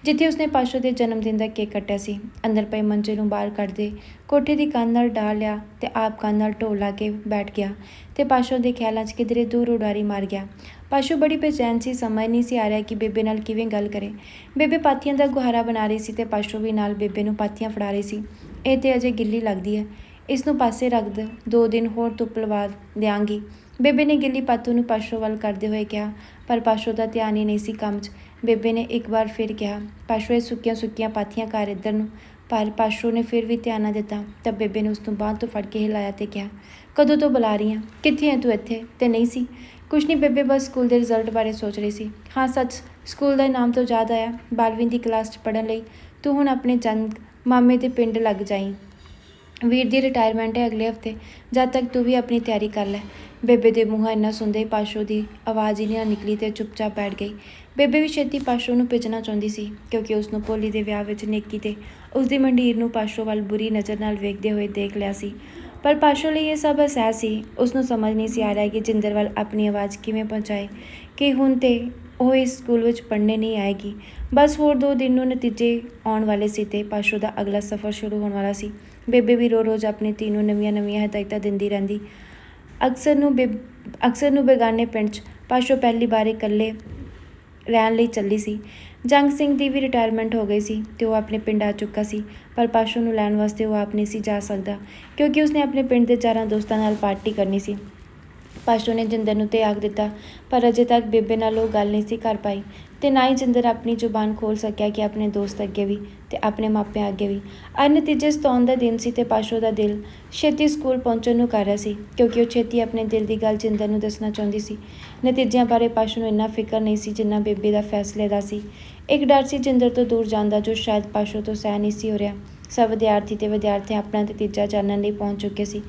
ਜਿੱਥੇ ਉਸਨੇ ਪਾਸ਼ੋ ਦੇ ਜਨਮ ਦਿਨ ਦਾ ਕੇਕ ਕੱਟਿਆ ਸੀ। ਅੰਦਰ ਪਏ ਮੰਜੇ ਨੂੰ ਬਾਹਰ ਕੱਢਦੇ ਕੋਠੇ ਦੀ ਕੰਨ ਨਾਲ ਡਾਲ ਲਿਆ ਤੇ ਆਪ ਕੰਨ ਨਾਲ ਢੋਲ ਲਾ ਕੇ ਬੈਠ ਗਿਆ ਤੇ ਪਾਸ਼ੋ ਦੇ ਖਿਆਲਾਂ 'ਚ ਕਿਧਰੇ ਦੂਰ ਉਡਾਰੀ ਮਾਰ ਗਿਆ। ਪਾਸ਼ੋ ਬੜੀ ਬੇਚੈਨ ਸੀ, ਸਮਝ ਨਹੀਂ ਸੀ ਆ ਰਿਹਾ ਕਿ ਬੇਬੇ ਨਾਲ ਕਿਵੇਂ ਗੱਲ ਕਰੇ। ਬੇਬੇ ਪਾਥੀਆਂ ਦਾ ਗੁਹਾਰਾ ਬਣਾ ਰਹੀ ਸੀ ਤੇ ਪਾਸ਼ੋ ਵੀ ਨਾਲ ਬੇਬੇ ਨੂੰ ਪਾਥੀਆਂ ਫੜਾ ਰਹੀ ਸੀ। ਇਹ ਤੇ ਅਜੇ ਗਿੱਲੀ ਲੱਗਦੀ ਹੈ। ਇਸ ਨੂੰ ਪਾਸੇ ਰੱਖ ਦੇ। ਦੋ ਦਿਨ ਹੋਰ ਧੁੱਪ ਲਵਾ ਦਿਆਂਗੀ। ਬੇਬੇ ਨੇ ਗਿੱਲੀ ਪਾਥੋ ਨੂੰ ਪਾਸ਼ੋ ਵੱਲ ਕਰਦੇ ਹੋਏ ਕਿਹਾ, ਪਰ ਪਾਸ਼ੋ ਦਾ ਧਿਆਨ ਹੀ ਨਹੀਂ ਸੀ ਕੰਮ 'ਚ। ਬੇਬੇ ਨੇ ਇੱਕ ਵਾਰ ਫਿਰ ਕਿਹਾ, ਪਾਸ਼ੋ ਇਹ ਸੁੱਕੀਆਂ ਸੁੱਕੀਆਂ ਪਾਥੀਆਂ ਘਰ ਇੱਧਰ ਨੂੰ। ਪਰ ਪਾਸ਼ੋ ਨੇ ਫਿਰ ਵੀ ਧਿਆਨ ਨਾ ਦਿੱਤਾ, ਤਾਂ ਬੇਬੇ ਨੇ ਉਸ ਨੂੰ ਬਾਂਹ ਤੋਂ ਫੜ ਕੇ ਹਿਲਾਇਆ ਤੇ ਕਿਹਾ, ਕਦੋਂ ਤੋਂ ਬੁਲਾ ਰਹੀ ਹਾਂ ਕਿੱਥੇ ਹੈ ਤੂੰ ਇੱਥੇ? ਤੇ ਨਹੀਂ ਸੀ? ਕੁਛ ਨਹੀਂ ਬੇਬੇ, ਬਸ ਸਕੂਲ ਦੇ ਰਿਜ਼ਲਟ ਬਾਰੇ ਸੋਚ ਰਹੀ ਸੀ। ਹਾਂ, ਸੱਚ, ਸਕੂਲ ਦਾ ਨਾਮ ਤੋਂ ਯਾਦ ਆਇਆ ਬਾਰਵੀਂ ਦੀ ਕਲਾਸ 'ਚ ਪੜ੍ਹਨ ਲਈ। ਤੂੰ ਹੁਣ ਆਪਣੇ ਚੰਦ ਮਾਮੇ ਦੇ ਪਿੰਡ ਲੱਗ ਜਾਈਂ। ਵੀਰ ਦੀ ਰਿਟਾਇਰਮੈਂਟ ਹੈ ਅਗਲੇ ਹਫ਼ਤੇ। ਜਦ ਤੱਕ ਤੂੰ ਵੀ ਆਪਣੀ ਤਿਆਰੀ ਕਰ ਲੈ। ਬੇਬੇ ਦੇ ਮੂੰਹੋਂ ਇੰਨਾ ਸੁਣਦੇ ਹੀ ਪਾਸ਼ੋ ਦੀ ਆਵਾਜ਼ ਹੀ ਨਾ ਨਿਕਲੀ ਤੇ ਚੁੱਪਚਾਪ ਬੈਠ ਗਈ। ਬੇਬੇ ਵੀ ਛੇਤੀ ਪਾਸ਼ੋ ਨੂੰ ਭੇਜਣਾ ਚਾਹੁੰਦੀ ਸੀ ਕਿਉਂਕਿ ਉਸ ਨੂੰ ਭੋਲੀ ਦੇ ਵਿਆਹ ਵਿੱਚ ਨੇਕੀ ਤੇ ਉਸ ਦੀ ਮੰਡੀਰ ਨੂੰ ਪਾਸ਼ੋ ਵੱਲ ਬੁਰੀ ਨਜ਼ਰ ਨਾਲ ਵੇਖਦੇ ਹੋਏ ਦੇਖ ਲਿਆ ਸੀ। ਪਰ ਪਾਸ਼ੋ ਲਈ ਇਹ ਸਭ ਅਹਿਸਾਸ ਸੀ। ਉਸ ਨੂੰ ਸਮਝ ਨਹੀਂ ਸੀ ਆ ਰਿਹਾ ਕਿ ਜਿੰਦਰ ਵੱਲ ਆਪਣੀ ਆਵਾਜ਼ ਕਿਵੇਂ ਪਹੁੰਚਾਏ ਕਿ ਹੁਣ ਤੇ ਉਹ ਇਸ ਸਕੂਲ ਵਿੱਚ ਪੜ੍ਹਨੇ ਨਹੀਂ ਆਏਗੀ। ਬਸ ਹੋਰ ਦੋ ਦਿਨ ਨੂੰ ਨਤੀਜੇ ਆਉਣ ਵਾਲੇ ਸੀ ਤੇ ਪਾਸ਼ੋ ਦਾ ਅਗਲਾ ਸਫ਼ਰ ਸ਼ੁਰੂ ਹੋਣ ਵਾਲਾ ਸੀ। ਬੇਬੇ ਵੀ ਰੋ-ਰੋਜ਼ ਆਪਣੀ ਧੀ ਨੂੰ ਨਵੀਆਂ-ਨਵੀਆਂ ਹਦਾਇਤਾਂ ਦਿੰਦੀ ਰਹਿੰਦੀ। ਅਕਸਰ ਨੂੰ ਬੇ ਅਕਸਰ ਨੂੰ ਬੇਗਾਨੇ ਪਿੰਡ 'ਚ ਪਾਸ਼ੋ ਪਹਿਲੀ ਵਾਰ ਇਕੱਲੇ ਰਹਿਣ ਲਈ ਚੱਲੀ ਸੀ। ਜੰਗ ਸਿੰਘ ਦੀ ਵੀ ਰਿਟਾਇਰਮੈਂਟ ਹੋ ਗਈ ਸੀ ਤੇ ਉਹ ਆਪਣੇ ਪਿੰਡ ਆ ਚੁੱਕਾ ਸੀ, ਪਰ ਪਾਸ਼ੋ ਨੂੰ ਲੈਣ ਵਾਸਤੇ ਉਹ ਆਪ ਨਹੀਂ ਸੀ ਜਾ ਸਕਦਾ, ਕਿਉਂਕਿ ਉਸਨੇ ਆਪਣੇ ਪਿੰਡ ਦੇ ਚਾਰਾਂ ਦੋਸਤਾਂ ਨਾਲ ਪਾਰਟੀ ਕਰਨੀ ਸੀ। ਪਾਸ਼ੋ ਨੇ ਜਿੰਦਰ ਨੂੰ ਤੇ ਆਖ ਦਿੱਤਾ, ਪਰ ਅਜੇ ਤੱਕ ਬੇਬੇ ਨਾਲ ਉਹ ਗੱਲ ਨਹੀਂ ਸੀ ਕਰ ਪਾਈ। ਤੇ ਨਾ ਹੀ ਜਿੰਦਰ ਆਪਣੀ ਜ਼ੁਬਾਨ ਖੋਲ ਸਕਿਆ ਕਿ ਆਪਣੇ ਦੋਸਤ ਅੱਗੇ ਵੀ ਤੇ ਆਪਣੇ ਮਾਪਿਆਂ ਅੱਗੇ ਵੀ। ਅੱਜ ਨਤੀਜੇ ਸਤਾਉਣ ਦਾ ਦਿਨ ਸੀ ਤੇ ਪਾਸ਼ੋ ਦਾ ਦਿਲ ਛੇਤੀ ਸਕੂਲ ਪਹੁੰਚਣ ਨੂੰ ਕਰ ਰਿਹਾ ਸੀ, ਕਿਉਂਕਿ ਉਹ ਛੇਤੀ ਆਪਣੇ ਦਿਲ ਦੀ ਗੱਲ ਜਿੰਦਰ ਨੂੰ ਦੱਸਣਾ ਚਾਹੁੰਦੀ ਸੀ। ਨਤੀਜਿਆਂ ਬਾਰੇ ਪਾਸ਼ੋ ਨੂੰ ਇੰਨਾ ਫਿਕਰ ਨਹੀਂ ਸੀ ਜਿੰਨਾ ਬੇਬੇ ਦਾ ਫੈਸਲੇ ਦਾ ਸੀ। ਇੱਕ ਡਰ ਸੀ ਜਿੰਦਰ ਤੋਂ ਦੂਰ ਜਾਂਦਾ ਜੋ ਸ਼ਾਇਦ ਪਾਸ਼ੋ ਤੋਂ ਸਹਿ ਨਹੀਂ ਸੀ ਹੋ ਰਿਹਾ। ਸਭ ਵਿਦਿਆਰਥੀ ਤੇ ਵਿਦਿਆਰਥੀਆਂ ਆਪਣਾ ਨਤੀਜਾ ਜਾਣਨ ਲਈ ਪਹੁੰਚ ਚੁੱਕੇ ਸੀ।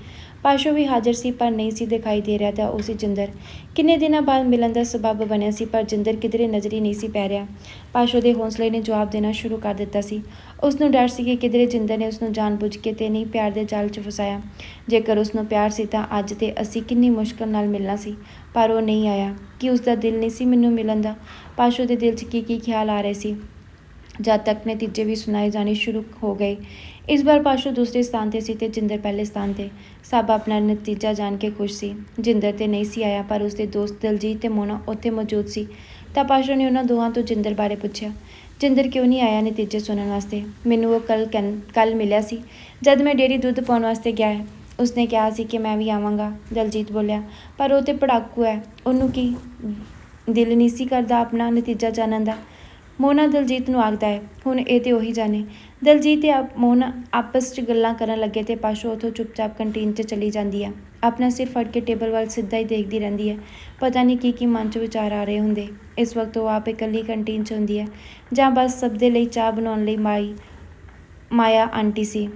ਪਾਸ਼ੋ ਵੀ ਹਾਜ਼ਰ ਸੀ, ਪਰ ਨਹੀਂ ਸੀ ਦਿਖਾਈ ਦੇ ਰਿਹਾ ਤਾਂ ਉਹ ਸੀ ਜਿੰਦਰ। ਕਿੰਨੇ ਦਿਨਾਂ ਬਾਅਦ ਮਿਲਣ ਦਾ ਸਬਬ ਬਣਿਆ ਸੀ, ਪਰ ਜਿੰਦਰ ਕਿਧਰੇ ਨਜ਼ਰ ਹੀ ਨਹੀਂ ਸੀ ਪੈ ਰਿਹਾ। ਪਾਸ਼ੋ ਦੇ ਹੌਸਲੇ ਨੇ ਜਵਾਬ ਦੇਣਾ ਸ਼ੁਰੂ ਕਰ ਦਿੱਤਾ ਸੀ। ਉਸ ਨੂੰ ਡਰ ਸੀ ਕਿ ਕਿਧਰੇ ਜਿੰਦਰ ਨੇ ਉਸ ਨੂੰ ਜਾਣਬੁੱਝ ਕੇ ਤੇ ਨਹੀਂ ਪਿਆਰ ਦੇ ਜਾਲ 'ਚ ਫਸਾਇਆ। ਜੇਕਰ ਉਸ ਨੂੰ ਪਿਆਰ ਸੀ ਤਾਂ ਅੱਜ ਤੇ ਅਸੀਂ ਕਿੰਨੀ ਮੁਸ਼ਕਲ ਨਾਲ ਮਿਲਣਾ ਸੀ, ਪਰ ਉਹ ਨਹੀਂ ਆਇਆ। ਕਿ ਉਸ ਦਾ ਦਿਲ ਨਹੀਂ ਸੀ ਮੈਨੂੰ ਮਿਲਣ ਦਾ? ਪਾਸ਼ੋ ਦੇ ਦਿਲ 'ਚ ਕੀ ਕੀ ਖਿਆਲ ਆ ਰਹੇ ਸੀ? ਜਦ ਤੱਕ ਨਤੀਜੇ ਵੀ ਸੁਣਾਏ ਜਾਣੇ ਸ਼ੁਰੂ ਹੋ ਗਏ। ਇਸ ਵਾਰ ਪਾਸ਼ੋ ਦੂਸਰੇ ਸਥਾਨ ਤੇ ਸੀ ਤੇ ਜਿੰਦਰ ਪਹਿਲੇ ਸਥਾਨ ਤੇ। ਸਭ ਆਪਣਾ ਨਤੀਜਾ ਜਾਣ ਕੇ ਖੁਸ਼ ਸੀ। ਜਿੰਦਰ ਤੇ ਨਹੀਂ ਸੀ ਆਇਆ, ਪਰ ਉਸਦੇ ਦੋਸਤ ਦਲਜੀਤ ਤੇ ਮੋਨਾ ਉੱਥੇ ਮੌਜੂਦ ਸੀ। ਤਾਂ ਪਾਸ਼ੂ ਨੇ ਉਹਨਾਂ ਦੋਹਾਂ ਤੋਂ ਜਿੰਦਰ ਬਾਰੇ ਪੁੱਛਿਆ, ਜਿੰਦਰ ਕਿਉਂ ਨਹੀਂ ਆਇਆ ਨਤੀਜੇ ਸੁਣਨ ਵਾਸਤੇ? ਮੈਨੂੰ ਉਹ ਕੱਲ ਕੱਲ ਮਿਲਿਆ ਸੀ। ਜਦ ਮੈਂ ਡੇਰੀ ਦੁੱਧ ਪਾਉਣ ਵਾਸਤੇ ਗਿਆ ਹੈ ਉਸਨੇ ਕਿਹਾ ਸੀ ਕਿ ਮੈਂ ਵੀ ਆਵਾਂਗਾ। ਦਲਜੀਤ ਬੋਲਿਆ, ਪਰ ਉਹ ਤੇ ਪੜਾਕੂ ਹੈ। ਉਹਨੂੰ ਕੀ ਦਿਲ ਨਹੀਂ ਸੀ ਕਰਦਾ ਆਪਣਾ ਨਤੀਜਾ ਜਾਣਨ ਦਾ? ਮੋਨਾ ਦਲਜੀਤ ਨੂੰ ਆਖਦਾ ਹੈ, ਹੁਣ ਇਹ ਤੇ ਉਹੀ ਜਾਣੇ। ਦਲਜੀਤ ਤੇ ਆਪ- ਮੋਨਾ ਆਪਸ 'ਚ ਗੱਲਾਂ ਕਰਨ ਲੱਗੇ ਤੇ ਪਾਸ਼ੋ ਉਥੋਂ ਚੁੱਪਚਾਪ ਕੰਟੀਨ 'ਚ ਚਲੀ ਜਾਂਦੀ ਹੈ ਆਪਣਾ ਸਿਰ ਫੜ ਕੇ ਟੇਬਲ ਵੱਲ ਸਿੱਧਾ ਹੀ ਦੇਖਦੀ ਰਹਿੰਦੀ ਹੈ ਪਤਾ ਨਹੀਂ ਕੀ ਕੀ ਮਨ 'ਚ ਵਿਚਾਰ ਆ ਰਹੇ ਹੁੰਦੇ। ਇਸ ਵਕਤ ਉਹ ਆਪ ਇਕੱਲੀ ਕੰਟੀਨ 'ਚ ਹੁੰਦੀ ਹੈ ਜਾਂ ਬਸ ਸਭ ਦੇ ਲਈ ਚਾਹ ਬਣਾਉਣ ਲਈ ਮਾਈ, ਮਾਇਆ ਆਂਟੀ ਸੀ।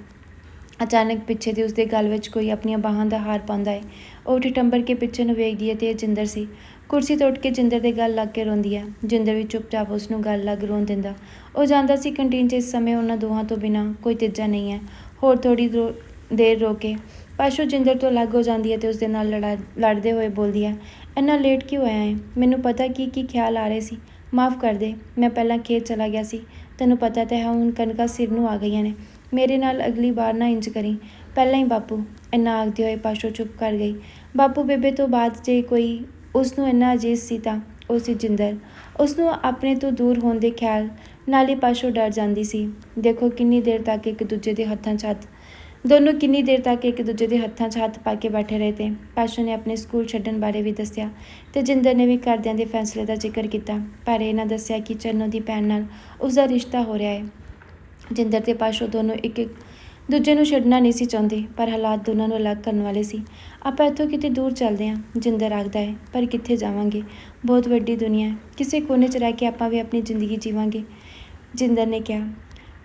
ਅਚਾਨਕ ਪਿੱਛੇ ਦੇ ਉਸਦੇ ਗਲ ਵਿੱਚ ਕੋਈ ਆਪਣੀਆਂ ਬਾਹਾਂ ਦਾ ਹਾਰ ਪਾਉਂਦਾ ਹੈ। ਉਹ ਉੱਠ ਟੰਬਰ ਕੇ ਪਿੱਛੇ ਨੂੰ ਵੇਖਦੀ ਹੈ ਤੇ ਇਹ ਜਿੰਦਰ ਸੀ। ਕੁਰਸੀ ਤੋਂ ਉੱਠ ਕੇ ਜਿੰਦਰ ਦੇ ਗੱਲ ਲੱਗ ਕੇ ਰੋਂਦੀ ਹੈ ਜਿੰਦਰ ਵੀ ਚੁੱਪਚਾਪ ਉਸ ਨੂੰ ਗੱਲ ਲੱਗ ਰੋਣ ਦਿੰਦਾ। ਉਹ ਜਾਂਦਾ ਸੀ ਕੰਟੀਨ 'ਚ ਇਸ ਸਮੇਂ ਉਹਨਾਂ ਦੋਹਾਂ ਤੋਂ ਬਿਨਾਂ ਕੋਈ ਤੀਜਾ ਨਹੀਂ ਹੈ। ਹੋਰ ਥੋੜੀ ਦੇਰ ਰੋ ਕੇ ਪਾਸ਼ੋ ਜਿੰਦਰ ਤੋਂ ਅਲੱਗ ਹੋ ਜਾਂਦੀ ਹੈ ਤੇ ਉਸ ਦੇ ਨਾਲ ਲੜਾ, ਲੜਦੇ ਹੋਏ ਬੋਲਦੀ ਹੈ, ਇੰਨਾ ਲੇਟ ਕਿਉਂ ਆਇਆ ਹੈ ਮੈਨੂੰ ਪਤਾ ਕੀ ਕੀ ਖਿਆਲ ਆ ਰਹੇ ਸੀ। ਮਾਫ ਕਰ ਦੇ, ਮੈਂ ਪਹਿਲਾਂ ਖੇਤ ਚਲਾ ਗਿਆ ਸੀ। ਤੈਨੂੰ ਪਤਾ ਤਾਂ ਹੈ, ਹੁਣ ਕਣਕਾਂ ਸਿਰ ਨੂੰ ਆ ਗਈਆਂ ਨੇ। ਮੇਰੇ ਨਾਲ ਅਗਲੀ ਵਾਰ ਨਾ ਇੰਜ ਕਰੀ। ਪਹਿਲਾਂ ਹੀ ਬਾਪੂ, ਇੰਨਾ ਆਖਦੇ ਹੋਏ ਪਾਸ਼ੋ ਚੁੱਪ ਕਰ ਗਈ। ਬਾਪੂ ਬੇਬੇ ਤੋਂ ਬਾਅਦ ਜੇ ਕੋਈ ਉਸ ਨੂੰ ਇੰਨਾ ਅਜੀਜ਼ ਸੀ ਤਾਂ ਉਹ ਸੀ ਜਿੰਦਰ। ਉਸ ਨੂੰ ਆਪਣੇ ਤੋਂ ਦੂਰ ਹੋਣ ਦੇ ਖਿਆਲ ਨਾਲ ਹੀ ਪਾਸ਼ੋ ਡਰ ਜਾਂਦੀ ਸੀ। ਦੇਖੋ ਕਿੰਨੀ ਦੇਰ ਤੱਕ ਇੱਕ ਦੂਜੇ ਦੇ ਹੱਥਾਂ 'ਚ ਹੱਥ ਦੋਨੋਂ ਕਿੰਨੀ ਦੇਰ ਤੱਕ ਇੱਕ ਦੂਜੇ ਦੇ ਹੱਥਾਂ 'ਚ ਹੱਥ ਪਾ ਕੇ ਬੈਠੇ ਰਹੇ ਤੇ ਪਾਸ਼ੋ ਨੇ ਆਪਣੇ ਸਕੂਲ ਛੱਡਣ ਬਾਰੇ ਵੀ ਦੱਸਿਆ ਤੇ ਜਿੰਦਰ ਨੇ ਵੀ ਘਰਦਿਆਂ ਦੇ ਫੈਸਲੇ ਦਾ ਜ਼ਿਕਰ ਕੀਤਾ, ਪਰ ਇਹਨਾਂ ਦੱਸਿਆ ਕਿ ਚੰਨੋ ਦੀ ਭੈਣ ਨਾਲ ਉਸ ਦਾ ਰਿਸ਼ਤਾ ਹੋ ਰਿਹਾ ਹੈ। ਜਿੰਦਰ ਤੇ ਪਾਸ਼ੋ ਦੋਨੋਂ ਇੱਕ ਇੱਕ ਦੂਜੇ ਨੂੰ ਛੱਡਣਾ ਨਹੀਂ ਸੀ ਚਾਹੁੰਦੇ, ਪਰ ਹਾਲਾਤ ਦੋਨਾਂ ਨੂੰ ਅਲੱਗ ਕਰਨ ਵਾਲੇ ਸੀ। ਆਪਾਂ ਇੱਥੋਂ ਕਿਤੇ ਦੂਰ ਚੱਲਦੇ ਹਾਂ ਜਿੰਦਰ ਆਖਦਾ ਹੈ, ਪਰ ਕਿੱਥੇ ਜਾਵਾਂਗੇ? ਬਹੁਤ ਵੱਡੀ ਦੁਨੀਆ ਹੈ। ਕਿਸੇ ਕੋਨੇ 'ਚ ਰਹਿ ਕੇ ਆਪਾਂ ਵੀ ਆਪਣੀ ਜ਼ਿੰਦਗੀ ਜੀਵਾਂਗੇ ਜਿੰਦਰ ਨੇ ਕਿਹਾ।